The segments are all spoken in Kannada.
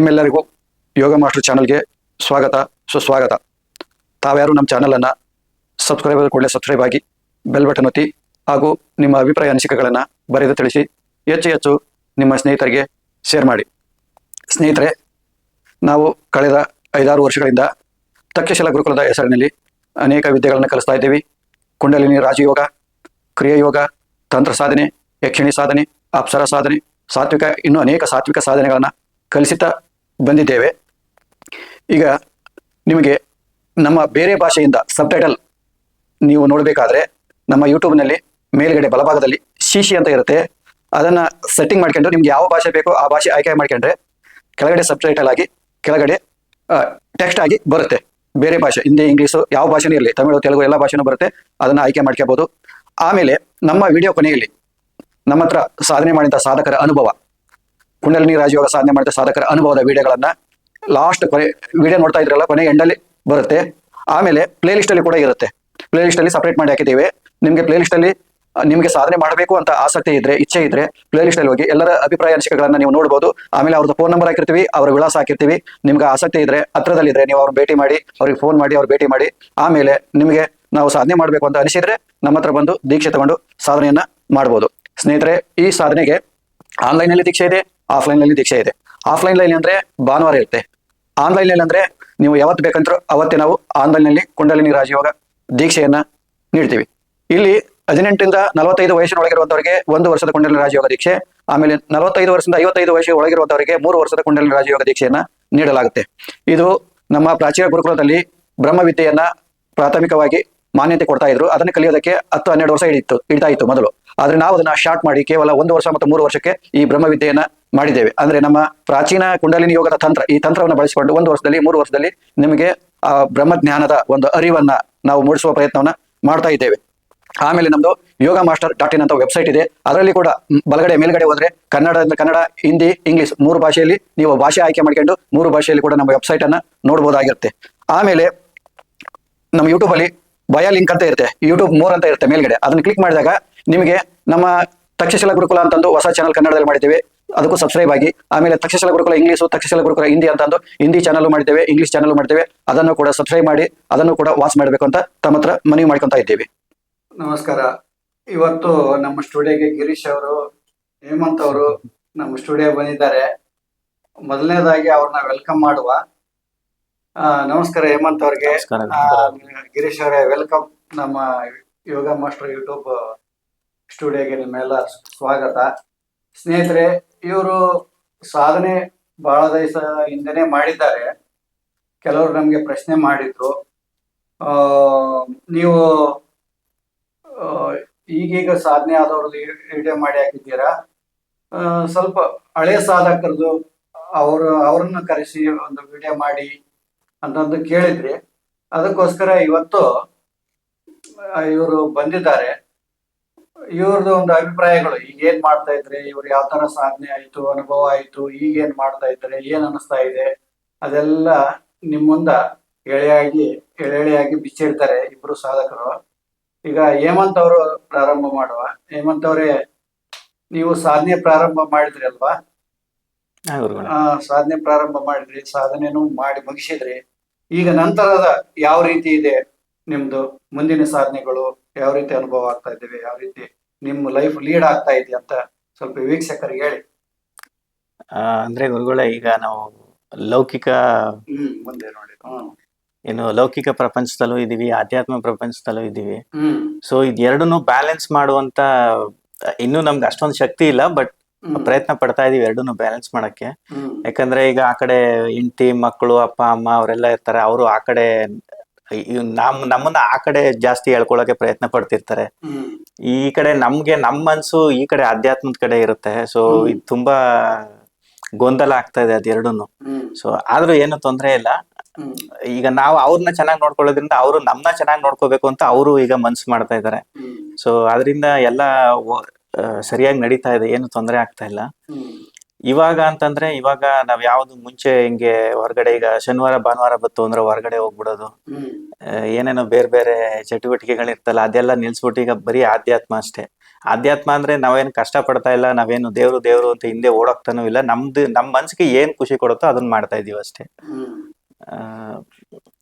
ನಿಮ್ಮೆಲ್ಲರಿಗೂ ಯೋಗ ಮಾಸ್ಟರ್ ಚಾನಲ್ಗೆ ಸ್ವಾಗತ. ಸುಸ್ವಾಗತ. ತಾವ್ಯಾರು ನಮ್ಮ ಚಾನಲನ್ನು ಸಬ್ಸ್ಕ್ರೈಬ್ ಕೂಡಲೇ ಸಬ್ಸ್ಕ್ರೈಬ್ ಆಗಿ ಬೆಲ್ ಬಟನ್ ಒತ್ತಿ ಹಾಗೂ ನಿಮ್ಮ ಅಭಿಪ್ರಾಯ ಅನಿಸಿಕೆಗಳನ್ನು ಬರೆದು ತಿಳಿಸಿ ಹೆಚ್ಚು ಹೆಚ್ಚು ನಿಮ್ಮ ಸ್ನೇಹಿತರಿಗೆ ಶೇರ್ ಮಾಡಿ. ಸ್ನೇಹಿತರೆ, ನಾವು ಕಳೆದ ಐದಾರು ವರ್ಷಗಳಿಂದ ತಕ್ಷಶಿಲ ಗುರುಕುಲದ ಹೆಸರಿನಲ್ಲಿ ಅನೇಕ ವಿದ್ಯೆಗಳನ್ನು ಕಲಿಸ್ತಾ ಇದ್ದೀವಿ. ಕುಂಡಲಿನಿ ರಾಜಯೋಗ, ಕ್ರಿಯಾಯೋಗ, ತಂತ್ರ ಸಾಧನೆ, ಯಕ್ಷಿಣಿ ಸಾಧನೆ, ಅಪ್ಸರ ಸಾಧನೆ, ಸಾತ್ವಿಕ ಇನ್ನೂ ಅನೇಕ ಸಾತ್ವಿಕ ಸಾಧನೆಗಳನ್ನು ಕಲಿಸುತ್ತಾ ಬಂದಿದ್ದೇವೆ. ಈಗ ನಿಮಗೆ ನಮ್ಮ ಬೇರೆ ಭಾಷೆಯಿಂದ ಸಬ್ಟೈಟಲ್ ನೀವು ನೋಡಬೇಕಾದ್ರೆ ನಮ್ಮ ಯೂಟ್ಯೂಬ್ನಲ್ಲಿ ಮೇಲ್ಗಡೆ ಬಲಭಾಗದಲ್ಲಿ ಶೀಶಿ ಅಂತ ಇರುತ್ತೆ. ಅದನ್ನು ಸೆಟ್ಟಿಂಗ್ ಮಾಡ್ಕೊಂಡು ನಿಮ್ಗೆ ಯಾವ ಭಾಷೆ ಬೇಕೋ ಆ ಭಾಷೆ ಆಯ್ಕೆ ಮಾಡ್ಕೊಂಡ್ರೆ ಕೆಳಗಡೆ ಸಬ್ಟೈಟಲ್ ಆಗಿ ಕೆಳಗಡೆ ಟೆಕ್ಸ್ಟ್ ಆಗಿ ಬರುತ್ತೆ. ಬೇರೆ ಭಾಷೆ, ಹಿಂದಿ, ಇಂಗ್ಲೀಷು ಯಾವ ಭಾಷೆನೂ ಇರಲಿ, ತಮಿಳು, ತೆಲುಗು ಎಲ್ಲ ಭಾಷೆನೂ ಬರುತ್ತೆ. ಅದನ್ನು ಆಯ್ಕೆ ಮಾಡ್ಕೋಬೋದು. ಆಮೇಲೆ ನಮ್ಮ ವಿಡಿಯೋ ಕೊನೆಯಲ್ಲಿ ನಮ್ಮ ಹತ್ರ ಸಾಧನೆ ಮಾಡಿದ ಸಾಧಕರ ಅನುಭವ. ಕುಂಡಲಿನಿ ರಾಜಯೋಗ ಸಾಧನೆ ಮಾಡಿದ ಸಾಧಕರ ಅನುಭವದ ವಿಡಿಯೋಗಳನ್ನ ಲಾಸ್ಟ್ ಕೊನೆ ವಿಡಿಯೋ ನೋಡ್ತಾ ಇದ್ರಲ್ಲ, ಕೊನೆ ಎಂಡಲ್ಲಿ ಬರುತ್ತೆ. ಆಮೇಲೆ ಪ್ಲೇ ಲಿಸ್ಟ್ ಅಲ್ಲಿ ಕೂಡ ಇರುತ್ತೆ. ಪ್ಲೇ ಲಿಸ್ಟ್ ಅಲ್ಲಿ ಸಪರೇಟ್ ಮಾಡಿ ಹಾಕಿದ್ದೀವಿ. ನಿಮಗೆ ಪ್ಲೇ ಲಿಸ್ಟ್ ಅಲ್ಲಿ ನಿಮಗೆ ಸಾಧನೆ ಮಾಡಬೇಕು ಅಂತ ಆಸಕ್ತಿ ಇದ್ರೆ, ಇಚ್ಛೆ ಇದ್ರೆ ಪ್ಲೇ ಲಿಸ್ಟ್ ಅಲ್ಲಿ ಹೋಗಿ ಎಲ್ಲರ ಅಭಿಪ್ರಾಯ ಅನಿಸಿಕೆಗಳನ್ನ ನೀವು ನೋಡಬಹುದು ಆಮೇಲೆ ಅವ್ರದ್ದು ಫೋನ್ ನಂಬರ್ ಹಾಕಿರ್ತೀವಿ, ಅವ್ರ ವಿಳಾಸ ಹಾಕಿರ್ತೀವಿ. ನಿಮ್ಗೆ ಆಸಕ್ತಿ ಇದ್ರೆ, ಹತ್ರದಲ್ಲಿದ್ರೆ ನೀವು ಅವ್ರನ್ನ ಭೇಟಿ ಮಾಡಿ, ಅವ್ರಿಗೆ ಫೋನ್ ಮಾಡಿ, ಅವ್ರು ಭೇಟಿ ಮಾಡಿ. ಆಮೇಲೆ ನಿಮಗೆ ನಾವು ಸಾಧನೆ ಮಾಡಬೇಕು ಅಂತ ಅನಿಸಿದ್ರೆ ನಮ್ಮ ಹತ್ರ ಬಂದು ದೀಕ್ಷೆ ತಗೊಂಡು ಸಾಧನೆಯನ್ನ ಮಾಡ್ಬೋದು. ಸ್ನೇಹಿತರೆ, ಈ ಸಾಧನೆಗೆ ಆನ್ಲೈನ್ ಅಲ್ಲಿ ದೀಕ್ಷೆ ಇದೆ. ಆಫ್ಲೈನ್ನಲ್ಲಿ ದೀಕ್ಷೆ ಇದೆ. ಆಫ್ಲೈನ್ ಲೈನ್ ಅಂದ್ರೆ ಭಾನುವಾರ ಇರುತ್ತೆ. ಆನ್ಲೈನ್ನಲ್ಲಿ ಅಂದ್ರೆ ನೀವು ಯಾವತ್ತು ಬೇಕಂತರೂ ಅವತ್ತೇ ನಾವು ಆನ್ಲೈನ್ನಲ್ಲಿ ಕುಂಡಲಿನಿ ರಾಜಯೋಗ ದೀಕ್ಷೆಯನ್ನ ನೀಡ್ತೀವಿ. ಇಲ್ಲಿ ಹದಿನೆಂಟರಿಂದ ನಲವತ್ತೈದು ವಯಸ್ಸಿನ ಒಳಗಿರುವಂತವರಿಗೆ ಒಂದು ವರ್ಷದ ಕುಂಡಲಿನಿ ರಾಜಯೋಗ ದೀಕ್ಷೆ, ಆಮೇಲೆ ನಲವತ್ತೈದು ವರ್ಷದಿಂದ ಐವತ್ತೈದು ವಯಸ್ಸಿನ ಒಳಗಿರುವಂತವರಿಗೆ ಮೂರು ವರ್ಷದ ಕುಂಡಲಿನಿ ರಾಜಯೋಗ ದೀಕ್ಷೆಯನ್ನ ನೀಡಲಾಗುತ್ತೆ. ಇದು ನಮ್ಮ ಪ್ರಾಚೀನ ಗುರುಕುಲದಲ್ಲಿ ಬ್ರಹ್ಮವಿದ್ಯೆಯನ್ನ ಪ್ರಾಥಮಿಕವಾಗಿ ಮಾನ್ಯತೆ ಕೊಡ್ತಾ ಇದ್ರು. ಅದನ್ನು ಕಲಿಯೋದಕ್ಕೆ ಹತ್ತು ಹನ್ನೆರಡು ವರ್ಷ ಹಿಡಿತು ಹಿಡಿತಾ ಇತ್ತು ಮೊದಲು. ಆದ್ರೆ ನಾವು ಅದನ್ನ ಶಾರ್ಟ್ ಮಾಡಿ ಕೇವಲ ಒಂದು ವರ್ಷ ಮತ್ತು ಮೂರು ವರ್ಷಕ್ಕೆ ಈ ಬ್ರಹ್ಮವಿದ್ಯೆಯನ್ನ ಮಾಡಿದ್ದೇವೆ. ಅಂದ್ರೆ ನಮ್ಮ ಪ್ರಾಚೀನ ಕುಂಡಲಿನಿ ಯೋಗದ ತಂತ್ರ, ಈ ತಂತ್ರವನ್ನು ಬಳಸಿಕೊಂಡು ಒಂದು ವರ್ಷದಲ್ಲಿ, ಮೂರು ವರ್ಷದಲ್ಲಿ ನಿಮಗೆ ಆ ಬ್ರಹ್ಮಜ್ಞಾನದ ಒಂದು ಅರಿವನ್ನ ನಾವು ಮೂಡಿಸುವ ಪ್ರಯತ್ನವನ್ನ ಮಾಡ್ತಾ ಇದ್ದೇವೆ. ಆಮೇಲೆ ನಮ್ದು ಯೋಗ ಮಾಸ್ಟರ್ ಡಾಟ್ ಇನ್ ಅಂತ ವೆಬ್ಸೈಟ್ ಇದೆ. ಅದರಲ್ಲಿ ಕೂಡ ಬಲಗಡೆ ಮೇಲ್ಗಡೆ ಹೋದ್ರೆ ಕನ್ನಡ ಕನ್ನಡ, ಹಿಂದಿ, ಇಂಗ್ಲಿಷ್ ಮೂರು ಭಾಷೆಯಲ್ಲಿ ನೀವು ಭಾಷೆ ಆಯ್ಕೆ ಮಾಡ್ಕೊಂಡು ಮೂರು ಭಾಷೆಯಲ್ಲಿ ಕೂಡ ನಮ್ಮ ವೆಬ್ಸೈಟ್ ಅನ್ನ ನೋಡಬಹುದಾಗಿರುತ್ತೆ ಆಮೇಲೆ ನಮ್ಮ ಯೂಟ್ಯೂಬ್ ಅಲ್ಲಿ ಬಯಾ ಲಿಂಕ್ ಅಂತ ಇರುತ್ತೆ. ಯೂಟ್ಯೂಬ್ ಮೋರ್ ಅಂತ ಇರುತ್ತೆ ಮೇಲ್ಗಡೆ. ಅದನ್ನ ಕ್ಲಿಕ್ ಮಾಡಿದಾಗ ನಿಮಗೆ ನಮ್ಮ ತಕ್ಷಶಿಲ ಗುರುಕುಲ ಅಂತಂದು ಹೊಸ ಚಾನಲ್ ಕನ್ನಡದಲ್ಲಿ ಮಾಡಿದ್ದೇವೆ. ಅದಕ್ಕೂ ಸಬ್ಸ್ಕ್ರೈಬ್ ಆಗಿ. ಆಮೇಲೆ ತಕ್ಷಶಿಲ ಗುರುಕುಲ ಇಂಗ್ಲೀಷು ತಕ್ಷಶಿಲ ಗುರುಕುಲ ಹಿಂದಿ ಅಂತಂದು ಹಿಂದಿ ಚಾನಲ್ ಮಾಡ್ತೇವೆ ಇಂಗ್ಲಿಷ್ ಚಾನಲ್ ಮಾಡ್ತೇವೆ ಅದನ್ನು ಕೂಡ ಸಬ್ಸ್ಕ್ರೈಬ್ ಮಾಡಿ ಅದನ್ನು ಕೂಡ ವಾಚ್ ಮಾಡಬೇಕು ಅಂತ ತಮ್ಮ ಹತ್ರ ಮನವಿ ಮಾಡ್ಕೊಂತ ಇದ್ದೇವೆ. ನಮಸ್ಕಾರ. ಇವತ್ತು ನಮ್ಮ ಸ್ಟುಡಿಯೋಗೆ ಗಿರೀಶ್ ಅವರು ಹೇಮಂತ್ ಅವರು ನಮ್ಮ ಸ್ಟುಡಿಯೋ ಬಂದಿದ್ದಾರೆ. ಮೊದಲನೇದಾಗಿ ಅವ್ರನ್ನ ವೆಲ್ಕಮ್ ಮಾಡುವ. ಆ, ನಮಸ್ಕಾರ ಹೇಮಂತ್ ಅವ್ರಿಗೆ. ಗಿರೀಶ್ ಅವರೇ ವೆಲ್ಕಮ್ ನಮ್ಮ ಯೋಗ ಮಾಸ್ಟರ್ ಯೂಟ್ಯೂಬ್ ಸ್ಟುಡಿಯೋಗೆ ನಿಮ್ಮೆಲ್ಲ ಸ್ವಾಗತ. ಸ್ನೇಹಿತರೆ, ಇವರು ಸಾಧನೆ ಬಹಳ ದಿವಸ ಹಿಂದೆನೆ ಮಾಡಿದ್ದಾರೆ. ಕೆಲವರು ನಮಗೆ ಪ್ರಶ್ನೆ ಮಾಡಿದ್ರು. ನೀವು ಈಗೀಗ ಸಾಧನೆ ಆದವ್ರದ್ದು ವಿಡಿಯೋ ಮಾಡಿ ಹಾಕಿದ್ದೀರಾ? ಸ್ವಲ್ಪ ಹಳೆ ಸಾಧಕರದು ಅವರು, ಅವ್ರನ್ನ ಕರೆಸಿ ಒಂದು ವಿಡಿಯೋ ಮಾಡಿ ಅಂತಂದು ಕೇಳಿದ್ರಿ. ಅದಕ್ಕೋಸ್ಕರ ಇವತ್ತು ಇವರು ಬಂದಿದ್ದಾರೆ. ಇವ್ರದ್ದು ಒಂದು ಅಭಿಪ್ರಾಯಗಳು. ಈಗ ಏನ್ ಮಾಡ್ತಾ ಇದ್ರೆ? ಇವ್ರು ಯಾವ ತರ ಸಾಧನೆ ಆಯ್ತು ಅನುಭವ ಆಯ್ತು ಈಗ ಏನ್ ಮಾಡ್ತಾ ಇದ್ರೆ ಏನ್ ಅನಿಸ್ತಾ ಇದೆ? ಅದೆಲ್ಲ ನಿಮ್ ಮುಂದ ಎಳೆಯಾಗಿ ಎಳೆ ಎಳೆಯಾಗಿ ಬಿಚ್ಚಿಡ್ತಾರೆ ಇಬ್ರು ಸಾಧಕರು. ಈಗ ಹೇಮಂತ್ ಅವರು ಪ್ರಾರಂಭ ಮಾಡುವ. ಹೇಮಂತ್ ಅವರೇ ನೀವು ಸಾಧನೆ ಪ್ರಾರಂಭ ಮಾಡಿದ್ರಿ ಅಲ್ವಾ? ಸಾಧನೆ ಪ್ರಾರಂಭ ಮಾಡಿದ್ರಿ ಸಾಧನೆನು ಮಾಡಿ ಮುಗಿಸಿದ್ರಿ. ಈಗ ನಂತರದ ಯಾವ ರೀತಿ ಇದೆ ನಿಮ್ದು ಮುಂದಿನ ಸಾಧನೆಗಳು? ಯಾವ ರೀತಿ ಅನುಭವ ಆಗ್ತಾ ಇದ್ದೇವೆ? ಯಾವ ರೀತಿ ನಿಮ್ಮ ಲೈಫ್ ಲೀಡ್ ಆಗ್ತಾ ಇದೆ ಅಂತ ಸ್ವಲ್ಪ ವೀಕ್ಷಕರಿಗೆ ಹೇಳಿ. ಅಂದ್ರೆ ಗುರುಗಳೇ ಈಗ ನಾವು ಲೌಕಿಕ ಹ್ಮ್ ಮುಂದೆ ನೋಡಿ. ಹ್ಮ್. ಏನು ಲೌಕಿಕ ಪ್ರಪಂಚದಲ್ಲೂ ಇದೀವಿ ಆಧ್ಯಾತ್ಮ ಪ್ರಪಂಚದಲ್ಲೂ ಇದೀವಿ ಹ್ಮ್. ಸೊ ಇದೆರಡನ್ನು ಬ್ಯಾಲೆನ್ಸ್ ಮಾಡುವಂತ ಇನ್ನೂ ನಮ್ಗೆ ಅಷ್ಟೊಂದು ಶಕ್ತಿ ಇಲ್ಲ ಬಟ್ ಹ್ಮ್. ಪ್ರಯತ್ನ ಪಡ್ತಾ ಇದೀವಿ ಎರಡನ್ನು ಬ್ಯಾಲೆನ್ಸ್ ಮಾಡಕ್ಕೆ. ಹ್ಮ್. ಯಾಕಂದ್ರೆ ಈಗ ಆ ಕಡೆ ಹೆಂಡತಿ ಮಕ್ಕಳು ಅಪ್ಪ ಅಮ್ಮ ಅವರೆಲ್ಲ ಇರ್ತಾರೆ ಅವರು ಆ ಕಡೆ ನಮ್ ನಮ್ಮನ್ನ ಆ ಕಡೆ ಜಾಸ್ತಿ ಹೇಳ್ಕೊಳಕ್ಕೆ ಪ್ರಯತ್ನ ಪಡ್ತಿರ್ತಾರೆ. ಈ ಕಡೆ ನಮ್ಗೆ ನಮ್ ಮನ್ಸು ಈ ಕಡೆ ಅಧ್ಯಾತ್ಮದ ಕಡೆ ಇರುತ್ತೆ. ಸೊ ಇದು ತುಂಬಾ ಗೊಂದಲ ಆಗ್ತಾ ಇದೆ ಅದೆರಡೂನು ಸೊ ಆದ್ರೂ ಏನು ತೊಂದ್ರೆ ಇಲ್ಲ. ಈಗ ನಾವು ಅವ್ರನ್ನ ಚೆನ್ನಾಗಿ ನೋಡ್ಕೊಳ್ಳೋದ್ರಿಂದ ಅವರು ನಮ್ಮನ್ನ ಚೆನ್ನಾಗಿ ನೋಡ್ಕೋಬೇಕು ಅಂತ ಅವರು ಈಗ ಮನ್ಸು ಮಾಡ್ತಾ ಇದ್ದಾರೆ ಸೊ ಅದರಿಂದ ಎಲ್ಲ ಸರಿಯಾಗಿ ನಡೀತಾ ಇದೆ. ಏನು ತೊಂದರೆ ಆಗ್ತಾ ಇಲ್ಲ. ಇವಾಗ ಅಂತಂದ್ರೆ ಇವಾಗ ನಾವ್ ಯಾವ್ದು ಮುಂಚೆ ಹಿಂಗೆ ಹೊರಗಡೆ ಈಗ ಶನಿವಾರ ಭಾನುವಾರ ಬತ್ತು ಅಂದ್ರೆ ಹೊರಗಡೆ ಹೋಗ್ಬಿಡೋದು. ಆ, ಏನೇನೋ ಬೇರೆ ಬೇರೆ ಚಟುವಟಿಕೆಗಳಿರ್ತಲ್ಲ ಅದೆಲ್ಲ ನಿಲ್ಸ್ಬಿಟ್ಟು ಈಗ ಬರೀ ಆಧ್ಯಾತ್ಮ ಅಷ್ಟೇ. ಆಧ್ಯಾತ್ಮ ಅಂದ್ರೆ ನಾವೇನು ಕಷ್ಟ ಪಡ್ತಾ ಇಲ್ಲ ನಾವೇನು ದೇವ್ರು ದೇವ್ರು ಅಂತ ಹಿಂದೆ ಓಡೋಗ್ತಾನೂ ಇಲ್ಲ ನಮ್ದು ನಮ್ ಮನ್ಸಿಗೆ ಏನ್ ಖುಷಿ ಕೊಡುತ್ತೋ ಅದನ್ನ ಮಾಡ್ತಾ ಇದೀವಿ ಅಷ್ಟೇ ಹ್ಮ್.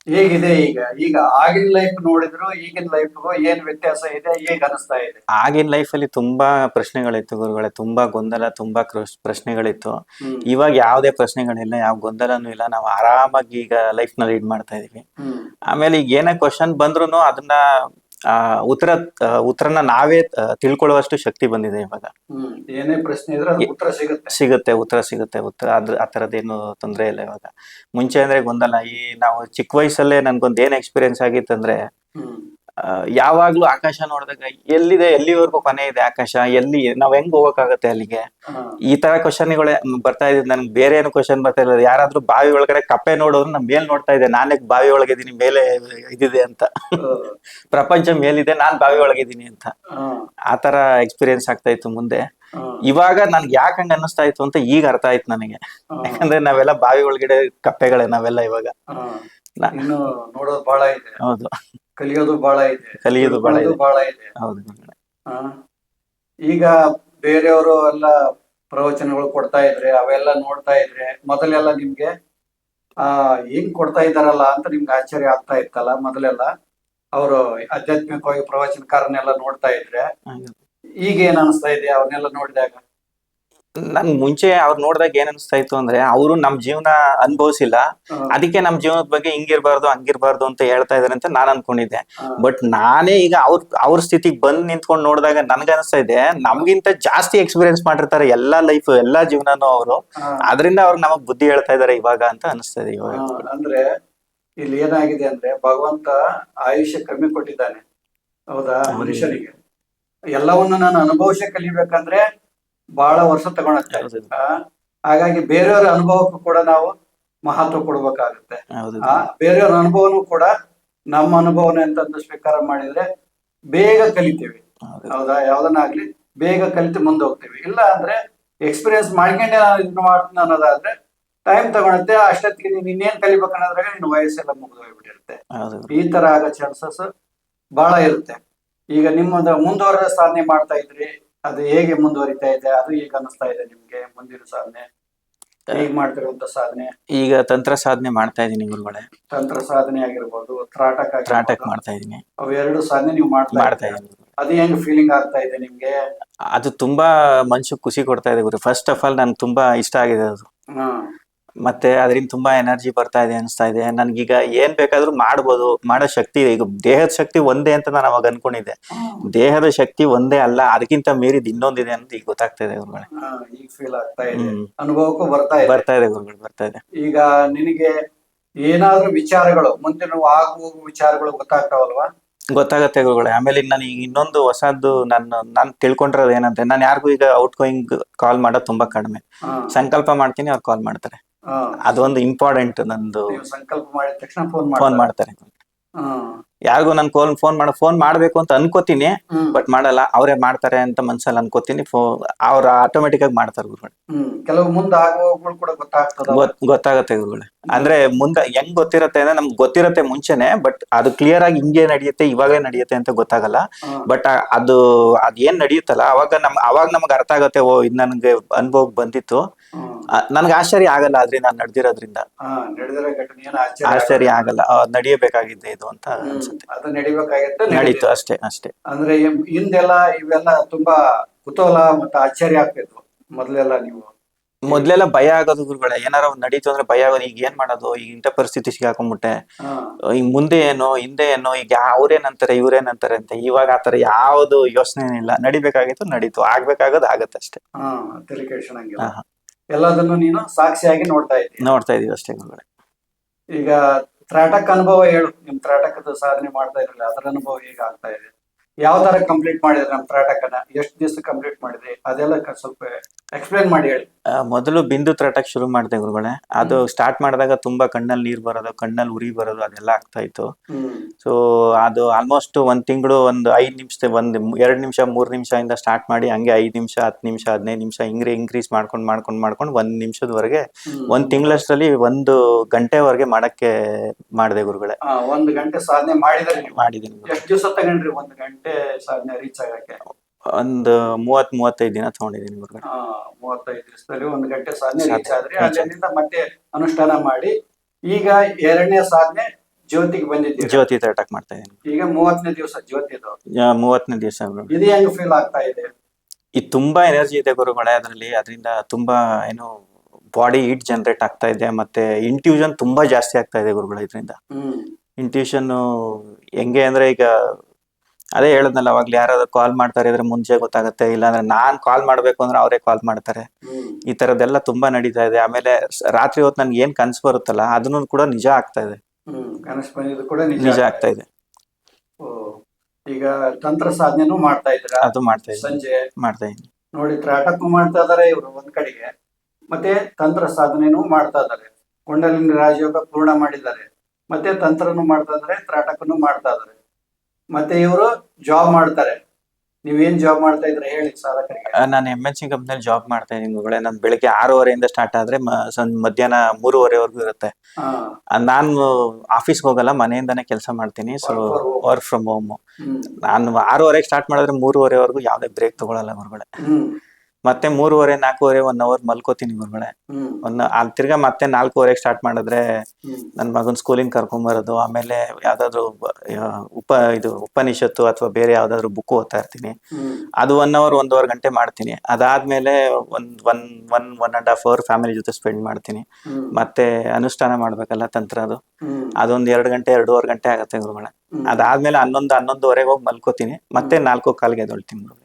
ಹೇಗಿದೆ ಈಗ? ಈಗ ಆಗಿನ ಲೈಫ್ ನೋಡಿದ್ರು ಈಗಿನ ಲೈಫ್ಗೂ ಏನ್ ವ್ಯತ್ಯಾಸ ಇದೆ ಹೇಗ್ ಅನಿಸ್ತಾ ಇದೆ? ಆಗಿನ ಲೈಫ್ ಅಲ್ಲಿ ತುಂಬಾ ಪ್ರಶ್ನೆಗಳಿತ್ತು ಗುರುಗಳೇ ತುಂಬಾ ಗೊಂದಲ ತುಂಬಾ ಪ್ರಶ್ನೆಗಳಿತ್ತು. ಇವಾಗ ಯಾವ್ದೇ ಪ್ರಶ್ನೆಗಳಿಲ್ಲ ಯಾವ ಗೊಂದಲನೂ ಇಲ್ಲ ನಾವು ಆರಾಮಾಗಿ ಈಗ ಲೈಫ್ನ ಲೀಡ್ ಮಾಡ್ತಾ ಇದೀವಿ ಆಮೇಲೆ ಈಗ ಏನೇ ಕ್ವಶನ್ ಬಂದ್ರು ಅದನ್ನ ಆ, ಉತ್ತರ ಉತ್ತರನ ನಾವೇ ತಿಳ್ಕೊಳ್ಳುವಷ್ಟು ಶಕ್ತಿ ಬಂದಿದೆ ಇವಾಗ. ಏನೇ ಪ್ರಶ್ನೆ ಇದ್ರೆ ಉತ್ತರ ಸಿಗುತ್ತೆ. ಸಿಗುತ್ತೆ ಉತ್ತರ ಸಿಗುತ್ತೆ ಉತ್ತರ. ಅದ್ರ ಆ ಥರದ್ದೇನು ತೊಂದರೆ ಇಲ್ಲ ಇವಾಗ. ಮುಂಚೆ ಅಂದ್ರೆ ಗೊಂದಲ. ಈ ನಾವು ಚಿಕ್ಕ ವಯಸ್ಸಲ್ಲೇ ನನ್ಗೊಂದ್ ಏನ್ ಎಕ್ಸ್ಪೀರಿಯನ್ಸ್ ಆಗಿತ್ತಂದ್ರೆ ಯಾವಾಗ್ಲೂ ಆಕಾಶ ನೋಡಿದಾಗ ಎಲ್ಲಿದೆ ಎಲ್ಲಿವರೆಗೂ ಕೊನೆ ಇದೆ ಆಕಾಶ ಎಲ್ಲಿ ನಾವ್ ಹೆಂಗ್ ಹೋಗಕ್ಕಾಗತ್ತೆ ಅಲ್ಲಿಗೆ? ಈ ತರ ಕ್ವಶನ್ಗಳೇ ಬರ್ತಾ ಇದೆ. ನನ್ಗೆ ಬೇರೆ ಏನು ಕ್ವಶನ್ ಬರ್ತಾ ಇಲ್ಲ. ಯಾರಾದ್ರೂ ಬಾವಿ ಒಳಗಡೆ ಕಪ್ಪೆ ನೋಡೋರು ನಾ ಮೇಲ್ ನೋಡ್ತಾ ಇದ್ದೆ. ನಾನೇ ಬಾವಿ ಒಳಗಿದ್ದೀನಿ ಮೇಲೆ ಇದಿದೆ ಅಂತ. ಪ್ರಪಂಚ ಮೇಲಿದೆ ನಾನ್ ಬಾವಿ ಒಳಗಿದ್ದೀನಿ ಅಂತ. ಆತರ ಆ ತರ ಎಕ್ಸ್ಪೀರಿಯನ್ಸ್ ಆಗ್ತಾ ಇತ್ತು ಮುಂದೆ. ಇವಾಗ ನನ್ಗೆ ಯಾಕೆ ಹಂಗ ಅನ್ನಿಸ್ತಾ ಇತ್ತು ಅಂತ ಈಗ ಅರ್ಥ ಆಯ್ತು ನನಗೆ. ಯಾಕಂದ್ರೆ ನಾವೆಲ್ಲ ಬಾವಿ ಒಳಗಡೆ ಕಪ್ಪೆಗಳೇ ನಾವೆಲ್ಲ ಇವಾಗ. ಹೌದು. ಕಲಿಯೋದು ಬಹಳ ಇದೆ. ಕಲಿಯೋದು ಬಹಳ ಇದೆ. ಬಹಳ ಇದೆ. ಹೌದು. ಈಗ ಬೇರೆಯವರು ಎಲ್ಲ ಪ್ರವಚನಗಳು ಕೊಡ್ತಾ ಇದ್ರೆ ಅವೆಲ್ಲ ನೋಡ್ತಾ ಇದ್ರೆ ಮೊದಲೆಲ್ಲ ನಿಮ್ಗೆ ಆ ಹೆಂಗ್ ಕೊಡ್ತಾ ಇದಾರಲ್ಲ ಅಂತ ನಿಮ್ಗೆ ಆಶ್ಚರ್ಯ ಆಗ್ತಾ ಇತ್ತಲ್ಲ ಮೊದಲೆಲ್ಲ? ಅವರು ಆಧ್ಯಾತ್ಮಿಕವಾಗಿ ಪ್ರವಚನಕಾರನ್ನೆಲ್ಲ ನೋಡ್ತಾ ಇದ್ರೆ ಈಗ ಏನ್ ಅನಿಸ್ತಾ ಇದೆ ಅವನ್ನೆಲ್ಲ ನೋಡಿದಾಗ? ನನ್ ಮುಂಚೆ ಅವ್ರ ನೋಡಿದಾಗ ಏನ್ ಅನಿಸ್ತಾ ಇತ್ತು ಅಂದ್ರೆ ಅವರು ನಮ್ ಜೀವನ ಅನುಭವಿಸಿಲ್ಲ. ಅದಕ್ಕೆ ನಮ್ ಜೀವನದ ಬಗ್ಗೆ ಹಿಂಗಿರ್ಬಾರ್ದು ಹಂಗಿರ್ಬಾರ್ದು ಅಂತ ಹೇಳ್ತಾ ಇದಾರೆ ಅಂತ ನಾನ್ ಅನ್ಕೊಂಡಿದ್ದೆ. ಬಟ್ ನಾನೇ ಈಗ ಅವ್ರ ಅವ್ರ ಸ್ಥಿತಿಗೆ ಬಂದ್ ನಿಂತ್ಕೊಂಡು ನೋಡಿದಾಗ ನನ್ಗ ಅನಿಸ್ತಾ ಇದೆ ನಮ್ಗಿಂತ ಜಾಸ್ತಿ ಎಕ್ಸ್ಪೀರಿಯನ್ಸ್ ಮಾಡಿರ್ತಾರೆ ಎಲ್ಲಾ ಲೈಫ್ ಎಲ್ಲಾ ಜೀವನನು ಅವರು. ಅದರಿಂದ ಅವ್ರು ನಮಗ್ ಬುದ್ಧಿ ಹೇಳ್ತಾ ಇದಾರೆ ಇವಾಗ ಅಂತ ಅನಿಸ್ತಾ ಇದೆ ಇವಾಗ ಅಂದ್ರೆ ಇಲ್ಲಿ ಏನಾಗಿದೆ ಅಂದ್ರೆ ಭಗವಂತ ಆಯುಷ್ಯ ಕಮ್ಮಿ ಕೊಟ್ಟಿದ್ದಾನೆ. ಹೌದಾ ಹೌದು. ಮನುಷ್ಯನಿಗೆ. ಎಲ್ಲವನ್ನು ನಾನು ಅನುಭವಿಸ ಕಲಿಬೇಕಂದ್ರೆ ಬಹಳ ವರ್ಷ ತಗೊಳತ್ತೆ. ಆ, ಹಾಗಾಗಿ ಬೇರೆಯವರ ಅನುಭವಕ್ಕೂ ಕೂಡ ನಾವು ಮಹತ್ವ ಕೊಡ್ಬೇಕಾಗುತ್ತೆ. ಆ ಬೇರೆಯವರ ಅನುಭವನೂ ಕೂಡ ನಮ್ಮ ಅನುಭವನ ಅಂತಂದು ಸ್ವೀಕಾರ ಮಾಡಿದ್ರೆ ಬೇಗ ಕಲಿತೀವಿ. ಹೌದು. ಯಾವ್ದನ್ನಾಗ್ಲಿ ಬೇಗ ಕಲಿತು ಮುಂದೆ ಹೋಗ್ತೀವಿ ಇಲ್ಲ ಅಂದ್ರೆ ಎಕ್ಸ್ಪೀರಿಯನ್ಸ್ ಮಾಡ್ಕೊಂಡೆ ನಾನು ಇದನ್ನ ಮಾಡ್ತೀನಿ ಅನ್ನೋದಾದ್ರೆ ಟೈಮ್ ತಗೊಳುತ್ತೆ. ಅಷ್ಟೊತ್ತಿಗೆ ನೀನ್ ಇನ್ನೇನ್ ಕಲಿಬೇಕನ್ನೋದ್ರಾಗ ನಿನ್ನ ವಯಸ್ಸೆಲ್ಲ ಮುಗಿದು ಹೋಗ್ಬಿಟ್ಟಿರುತ್ತೆ ಈ ತರ ಆಗೋ ಚಾನ್ಸಸ್ ಬಹಳ ಇರುತ್ತೆ. ಈಗ ನಿಮ್ಮದು ಮುಂದುವರೆದ ಸಾಧನೆ ಮಾಡ್ತಾ ಇದ್ರಿ ಅದು ಹೇಗೆ ಮುಂದುವರಿತಾ ಇದೆ ಅದು ಈಗ ಅನಿಸ್ತಾ ಇದೆ ನಿಮ್ಗೆ ಮುಂದಿನ ಸಾಧನೆ? ಈಗ ಮಾಡ್ತಿರುವಂತ ಸಾಧನೆ? ಈಗ ತಂತ್ರ ಸಾಧನೆ ಮಾಡ್ತಾ ಇದೀನಿ ಗುರುಗಳೇ. ತಂತ್ರ ಸಾಧನೆ ಆಗಿರ್ಬೋದು ತ್ರಾಟಕ ತ್ರಾಟಕ್ ಮಾಡ್ತಾ ಇದ್ದೀನಿ ಅವೆರಡು ಸಾಧನೆ ನೀವು ಮಾಡ್ತಾ. ಇದೀನಿ. ಅದು ಹೆಂಗ್ ಫೀಲಿಂಗ್ ಆಗ್ತಾ ಇದೆ ನಿಮ್ಗೆ? ಅದು ತುಂಬಾ ಮನ್ಸಿಗೆ ಖುಷಿ ಕೊಡ್ತಾ ಇದೆ ಗುರು. ಫಸ್ಟ್ ಆಫ್ ಆಲ್ ನನ್ಗೆ ತುಂಬಾ ಇಷ್ಟ ಆಗಿದೆ ಅದು. ಹ್ಮ್ ಮತ್ತೆ ಅದರಿಂದ ತುಂಬಾ ಎನರ್ಜಿ ಬರ್ತಾ ಇದೆ ಅನಿಸ್ತಾ ಇದೆ. ನನ್ಗೀಗ ಏನ್ ಬೇಕಾದ್ರೂ ಮಾಡ್ಬೋದು. ಮಾಡೋ ಶಕ್ತಿ ಇದೆ. ಈಗ ದೇಹದ ಶಕ್ತಿ ಒಂದೇ ಅಂತ ನಾನು ಅವಾಗ ಅನ್ಕೊಂಡಿದ್ದೆ. ದೇಹದ ಶಕ್ತಿ ಒಂದೇ ಅಲ್ಲ ಅದಕ್ಕಿಂತ ಮೀರಿದ ಇನ್ನೊಂದಿದೆ ಅಂತ ಈಗ ಗೊತ್ತಾಗ್ತಾ ಇದೆ ಗುರುಗಳೇ. ಈಗ ಫೀಲ್ ಆಗ್ತಾ ಇದೆ. ಅನುಭವಕ್ಕೂ ಬರ್ತಾ ಇದೆ. ಬರ್ತಾ ಇದೆ ಗುರುಗಳು ಬರ್ತಾ ಇದೆ. ಈಗ ನಿನಗೆ ಏನಾದ್ರೂ ವಿಚಾರಗಳು ಮುಂದೆ ನಾವು ಆಗುವ ವಿಚಾರಗಳು ಗೊತ್ತಾಗ್ತಾವಲ್ವಾ? ಗೊತ್ತಾಗತ್ತೆ ಗುರುಗಳೇ. ಆಮೇಲೆ ನಾನು ಈಗ ಇನ್ನೊಂದು ಹೊಸದ್ದು ನಾನು ನಾನು ತಿಳ್ಕೊಂಡಿರೋದು ಏನಂದ್ರೆ ನಾನು ಯಾರಿಗೂ ಈಗ ಔಟ್ ಗೋಯಿಂಗ್ ಕಾಲ್ ಮಾಡೋದು ತುಂಬಾ ಕಡಿಮೆ. ಸಂಕಲ್ಪ ಮಾಡ್ತೀನಿ ಅವ್ರು ಕಾಲ್ ಮಾಡ್ತಾರೆ. ಅದೊಂದು ಇಂಪಾರ್ಟೆಂಟ್ ನಂದು ಸಂಕಲ್ಪ ಮಾಡಿದ ತಕ್ಷಣ ಫೋನ್ ಫೋನ್ ಮಾಡ್ತಾರೆ. ಯಾರಿಗೂ ನಾನು ಕಾಲ್ ಫೋನ್ ಮಾಡ ಫೋನ್ ಮಾಡ್ಬೇಕು ಅಂತ ಅನ್ಕೋತೀನಿ ಬಟ್ ಮಾಡಲ್ಲ. ಅವರೇ ಮಾಡ್ತಾರೆ ಅಂತ ಮನ್ಸಲ್ಲಿ ಅನ್ಕೋತೀನಿ. ಅವ್ರ ಆಟೋಮೆಟಿಕ್ ಆಗಿ ಮಾಡ್ತಾರೆ ಗುರುಗಳು. ಕೆಲವು ಮುಂದೆ ಆಗುವಗಳು ಕೂಡ ಗೊತ್ತಾಗ್ತದ ಗೊತ್ ಗೊತ್ತಾಗತ್ತೆ ಗುರುಗಳೇ. ಅಂದ್ರೆ ಮುಂದೆ ಹೆಂಗ್ ಗೊತ್ತಿರತ್ತೆ ಅಂದ್ರೆ ನಮ್ಗೆ ಗೊತ್ತಿರತ್ತೆ ಮುಂಚೆನೆ ಬಟ್ ಅದು ಕ್ಲಿಯರ್ ಆಗಿ ಹಿಂಗೆ ನಡೆಯುತ್ತೆ ಇವಾಗೇ ನಡೆಯುತ್ತೆ ಅಂತ ಗೊತ್ತಾಗಲ್ಲ. ಬಟ್ ಅದು ಅದೇನ್ ನಡೆಯುತ್ತಲ್ಲ ಅವಾಗ ನಮ್ ಅವಾಗ ನಮ್ಗೆ ಅರ್ಥ ಆಗತ್ತೆ ಓ ಇದು ನನ್ಗೆ ಅನುಭವ ಬಂದಿತ್ತು. ನನ್ಗೆ ಆಶ್ಚರ್ಯ ಆಗಲ್ಲ ಆದ್ರೆ ನಾನು ನಡೆದಿರೋದ್ರಿಂದ. ಆಶ್ಚರ್ಯ ಆಗಲ್ಲ. ಆ, ನಡೆಯಬೇಕಾಗಿದ್ದೆ ಇದು ಅಂತ ಅನ್ಸುತ್ತೆ. ಅದು ನಡಿಬೇಕಾಗಿತ್ತು ನಡೀತು. ಅಷ್ಟೇ ಅಷ್ಟೇ. ಅಂದ್ರೆ ಹಿಂದೆಲ್ಲ ಇವೆಲ್ಲ ತುಂಬಾ ಕುತೂಹಲ ಮತ್ತೆ ಆಶ್ಚರ್ಯ ಆಗ್ತಿದ್ವು. ಮೊದ್ಲೆಲ್ಲ ನೀವು. ಮೊದ್ಲೆಲ್ಲ ಭಯ ಆಗೋದು ಗುರುಗಳೇ. ಏನಾರ ಒಂದ್ ನಡೀತು ಅಂದ್ರೆ ಭಯ ಆಗೋದು. ಈಗ ಏನ್ ಮಾಡೋದು? ಈಗ ಇಂಥ ಪರಿಸ್ಥಿತಿ ಸಿಗಾಕೊಂಡ್ಬಿಟ್ಟೆ ಈಗ ಮುಂದೆ ಏನು? ಹಿಂದೆ ಏನು? ಈಗ ಅವ್ರೇನಂತಾರೆ ಇವ್ರೇನಂತಾರೆ ಅಂತ ಇವಾಗ ಆತರ ಯಾವ್ದು ಯೋಚನೆ ಇಲ್ಲ. ನಡಿಬೇಕಾಗಿತ್ತು ನಡೀತು. ಆಗ್ಬೇಕಾಗೋದು ಆಗತ್ತೆ ಅಷ್ಟೇ. ಎಲ್ಲದನ್ನು ನೀನು ಸಾಕ್ಷಿಯಾಗಿ ನೋಡ್ತಾ ಇದ್ದೀನಿ ನೋಡ್ತಾ ಇದೀವಿ ಅಷ್ಟೇ ಗುರುಗಳೇ. ಈಗ ತ್ರಾಟಕ್ ಅನುಭವ ಹೇಳು. ನಿಮ್ ತ್ರಾಟಕದ ಸಾಧನೆ ಮಾಡ್ತಾ ಇರಲಿಲ್ಲ ಅದರ ಅನುಭವ ಈಗ ಆಗ್ತಾ ಇದೆ? ಯಾವ ತರ ಕಂಪ್ಲೀಟ್ ಮಾಡಿದ್ರೆ ನಮ್ ತ್ರಾಟಕನ? ಎಷ್ಟು ದಿವಸ ಕಂಪ್ಲೀಟ್ ಮಾಡಿದ್ರಿ? ಅದೆಲ್ಲ ಕ- ಸ್ವಲ್ಪ ಎಕ್ಸ್ಪ್ಲೇನ್ ಮಾಡಿ ಹೇಳಿ. ಮೊದಲು ಬಿಂದು ತ್ರಟಕ್ ಶುರು ಮಾಡಿದೆ ಗುರುಗಳೇ. ಅದು ಸ್ಟಾರ್ಟ್ ಮಾಡಿದಾಗ ತುಂಬಾ ಕಣ್ಣಲ್ಲಿ ನೀರ್ ಬರೋದು ಕಣ್ಣಲ್ಲಿ ಉರಿ ಬರೋದು ಅದೆಲ್ಲ ಆಗ್ತಾ ಇತ್ತು. ಸೊ ಅದು ಆಲ್ಮೋಸ್ಟ್ ಒಂದ್ ತಿಂಗಳು ಒಂದು ಐದ್ ನಿಮಿಷ ಒಂದ್ ಎರಡ್ ನಿಮಿಷ ಮೂರ್ ನಿಮಿಷ ಇಂದ ಸ್ಟಾರ್ಟ್ ಮಾಡಿ ಹಂಗೆ ಐದ್ ನಿಮಿಷ ಹತ್ತು ನಿಮಿಷ ಹದಿನೈದು ನಿಮಿಷ ಹಿಂಗ್ರೆ ಇನ್ಕ್ರೀಸ್ ಮಾಡ್ಕೊಂಡ್ ಮಾಡ್ಕೊಂಡ್ ಮಾಡ್ಕೊಂಡ್ ಒಂದ್ ನಿಮಿಷದವರೆಗೆ. ಒಂದ್ ತಿಂಗಳಷ್ಟರಲ್ಲಿ ಒಂದು ಗಂಟೆವರೆಗೆ ಮಾಡಕ್ಕೆ ಮಾಡಿದೆ ಗುರುಗಳೇ. ಒಂದ್ ಗಂಟೆ ಸಾಧನೆ ಮಾಡಿದ್ರೆ ಮಾಡಿದೀನಿ ಎಷ್ಟು ದಿವಸ ತಗೊಂಡ್ರಿ ಒಂದ್ ಗಂಟೆ ಸಾಧನೆ ರೀಚ್ ಆಗಕ್ಕೆ? ಒಂದು ಮೂವತ್ ಮೂವತ್ತೈದು ದಿನ ತಗೊಂಡಿದ್ದೀನಿ ಗುರುಗಳೇ ಆ, ಮೂವತ್ತೈದು ದಿವಸದಲ್ಲಿ ಒಂದು ಗಂಟೆ ಸಾಧನೆ ರೀಚ್ ಆದ್ರಿ ಅಲ್ಲಿಂದ ಮತ್ತೆ ಅನುಷ್ಠಾನ ಮಾಡಿ ಈಗ ಎರಡನೇ ಸಾಧನೆ ಜ್ಯೋತಿಗೆ ಬಂದಿದ್ದೀನಿ ಜ್ಯೋತಿ ತಟಕ್ ಮಾಡ್ತಾ ಇದ್ದೀನಿ. ಈಗ ಮೂವತ್ತನೇ ದಿವಸ ಜ್ಯೋತಿದು ಆ, ಮೂವತ್ತನೇ ದಿವಸ ಇದು ಹೆಂಗ್ ಫೀಲ್ ಆಗ್ತಾ ಇದೆ? ಇದು ತುಂಬಾ ಎನರ್ಜಿ ಇದೆ ಗುರುಗಳೇ ಅದರಲ್ಲಿ. ಅದರಿಂದ ತುಂಬಾ ಏನು ಬಾಡಿ ಹೀಟ್ ಜನರೇಟ್ ಆಗ್ತಾ ಇದೆ ಮತ್ತೆ ಇಂಟ್ಯೂಷನ್ ತುಂಬಾ ಜಾಸ್ತಿ ಆಗ್ತಾ ಇದೆ ಗುರುಗಳೇ ಇದರಿಂದ. ಹ್ಮ್. ಇಂಟ್ಯೂಷನ್ ಹೆಂಗೆ ಅಂದ್ರೆ ಈಗ ಅದೇ ಹೇಳದ್ನಲ್ಲ ಅವಾಗ್ಲೇ ಯಾರಾದ್ರು ಕಾಲ್ ಮಾಡ್ತಾರೆ ಇದ್ರೆ ಮುಂಚೆ ಗೊತ್ತಾಗುತ್ತೆ. ಇಲ್ಲಾಂದ್ರೆ ನಾನ್ ಕಾಲ್ ಮಾಡ್ಬೇಕು ಅಂದ್ರೆ ಅವರೇ ಕಾಲ್ ಮಾಡ್ತಾರೆ. ಈ ತರದೆಲ್ಲ ತುಂಬಾ ನಡೀತಾ ಇದೆ. ಆಮೇಲೆ ಸ್- ರಾತ್ರಿ ಹೊತ್ತು ನನ್ಗೆ ಏನ್ ಕನ್ಸು ಬರುತ್ತಲ್ಲ ಅದನ್ನು ಕೂಡ ನಿಜ ಆಗ್ತಾ ಇದೆ. ಹ್ಮ್ ಕನಸು ಬಂದಿದ್ದು ಕೂಡ ನಿಜ ನಿಜ ಆಗ್ತಾ ಇದೆ. ಓ. ಈಗ ತಂತ್ರ ಸಾಧನೆನೂ ಮಾಡ್ತಾ ಇದ್ರ ಅದು ಮಾಡ್ತಾ ಇದ್ದೀನಿ. ಸಂಜೆ. ಮಾಡ್ತಾ ಇದ್ದೀನಿ. ನೋಡಿ ತ್ರಾಟಕ್ಕೂ ಮಾಡ್ತಾ ಇದಾರೆ ಇವರು ಒಂದ್ ಕಡೆಗೆ. ಮತ್ತೆ ತಂತ್ರ ಸಾಧನೆನೂ ಮಾಡ್ತಾ ಇದಾರೆ ಕೊಂಡಲಿನ ರಾಜಯೋಗ ಪೂರ್ಣ ಮಾಡಿದ್ದಾರೆ. ಮತ್ತೆ ತಂತ್ರನು ಮಾಡ್ತಾ ಇದಾರೆ ತ್ರಾಟಕನು ಮಾಡ್ತಾ ಇದಾರೆ ಮತ್ತೆ ಇವರು ಜಾಬ್ ಮಾಡ್ತಾರೆ. ನೀವೇನ್ ಜಾಬ್ ಮಾಡ್ತಾ ಇದ್ರೆ ಹೇಳಿ ಸಾಧಕರಿಗೆ ನಾನು ಎಂ ಎನ್ ಸಿ ಕಂಪ್ನಿಯಲ್ಲಿ ಜಾಬ್ ಮಾಡ್ತಾ ಇದ್ದೀನಿ ಗುರುಗಳೇ. ನಾನು ಬೆಳಿಗ್ಗೆ ಆರೂವರೆಯಿಂದ ಸ್ಟಾರ್ಟ್ ಆದ್ರೆ ಮ- ಸಂ- ಮಧ್ಯಾಹ್ನ ಮೂರುವರೆವರೆಗೂ ಇರುತ್ತೆ. ಹಾ. ಆ, ನಾನು ಆಫೀಸ್ಗೆ ಹೋಗಲ್ಲ ಮನೆಯಿಂದಾನೇ ಕೆಲಸ ಮಾಡ್ತೀನಿ. So Work from home. Work from home hmm. ನಾನು ಆರೂವರೆಗೆ ಸ್ಟಾರ್ಟ್ ಮಾಡಿದ್ರೆ ಮೂರುವರೆವರೆಗೂ ಯಾವುದೇ ಬ್ರೇಕ್ ತಗೊಳಲ್ಲ ಹೊರಗಡೆ ಹ್ಮ್. ಮತ್ತೆ ಮೂರುವರೆ ನಾಲ್ಕೂವರೆ ಒನ್ ಅವರ್ ಮಲ್ಕೋತೀನಿ ಗುರುಗಳೇ. ಒಂದ್ ಅಲ್ಲಿ ತಿರ್ಗಾ ಮತ್ತೆ ನಾಲ್ಕೂವರೆಗೆ ಸ್ಟಾರ್ಟ್ ಮಾಡಿದ್ರೆ ನನ್ ಮಗನ್ ಸ್ಕೂಲಿಂಗ್ ಕರ್ಕೊಂಡ್ ಬರೋದು ಆಮೇಲೆ ಯಾವ್ದಾದ್ರು ಉಪ ಇದು ಉಪನಿಷತ್ತು ಅಥವಾ ಬೇರೆ ಯಾವ್ದಾದ್ರು ಬುಕ್ ಓದ್ತಾ ಇರ್ತೀನಿ. ಅದು ಒನ್ ಅವರ್ ಒಂದೂವರೆ ಗಂಟೆ ಮಾಡ್ತೀನಿ. ಅದಾದ್ಮೇಲೆ ಒಂದ್ one one one and half hour family ಜೊತೆ ಸ್ಪೆಂಡ್ ಮಾಡ್ತೀನಿ. ಮತ್ತೆ ಅನುಷ್ಠಾನ ಮಾಡ್ಬೇಕಲ್ಲ ತಂತ್ರ ಅದು. ಅದೊಂದ್ ಎರಡು ಗಂಟೆ ಎರಡೂವರೆ ಗಂಟೆ ಆಗತ್ತೆ ಗುರುಗಳೇ. ಅದಾದ್ಮೇಲೆ ಹನ್ನೊಂದು ಹನ್ನೊಂದುವರೆಗೆ ಹೋಗಿ ಮಲ್ಕೋತೀನಿ. ಮತ್ತೆ ನಾಲ್ಕು ಕಾಲ್ಗೆ ಎದೊಳ್ತೀನಿ ಗುರುಗಳೇ.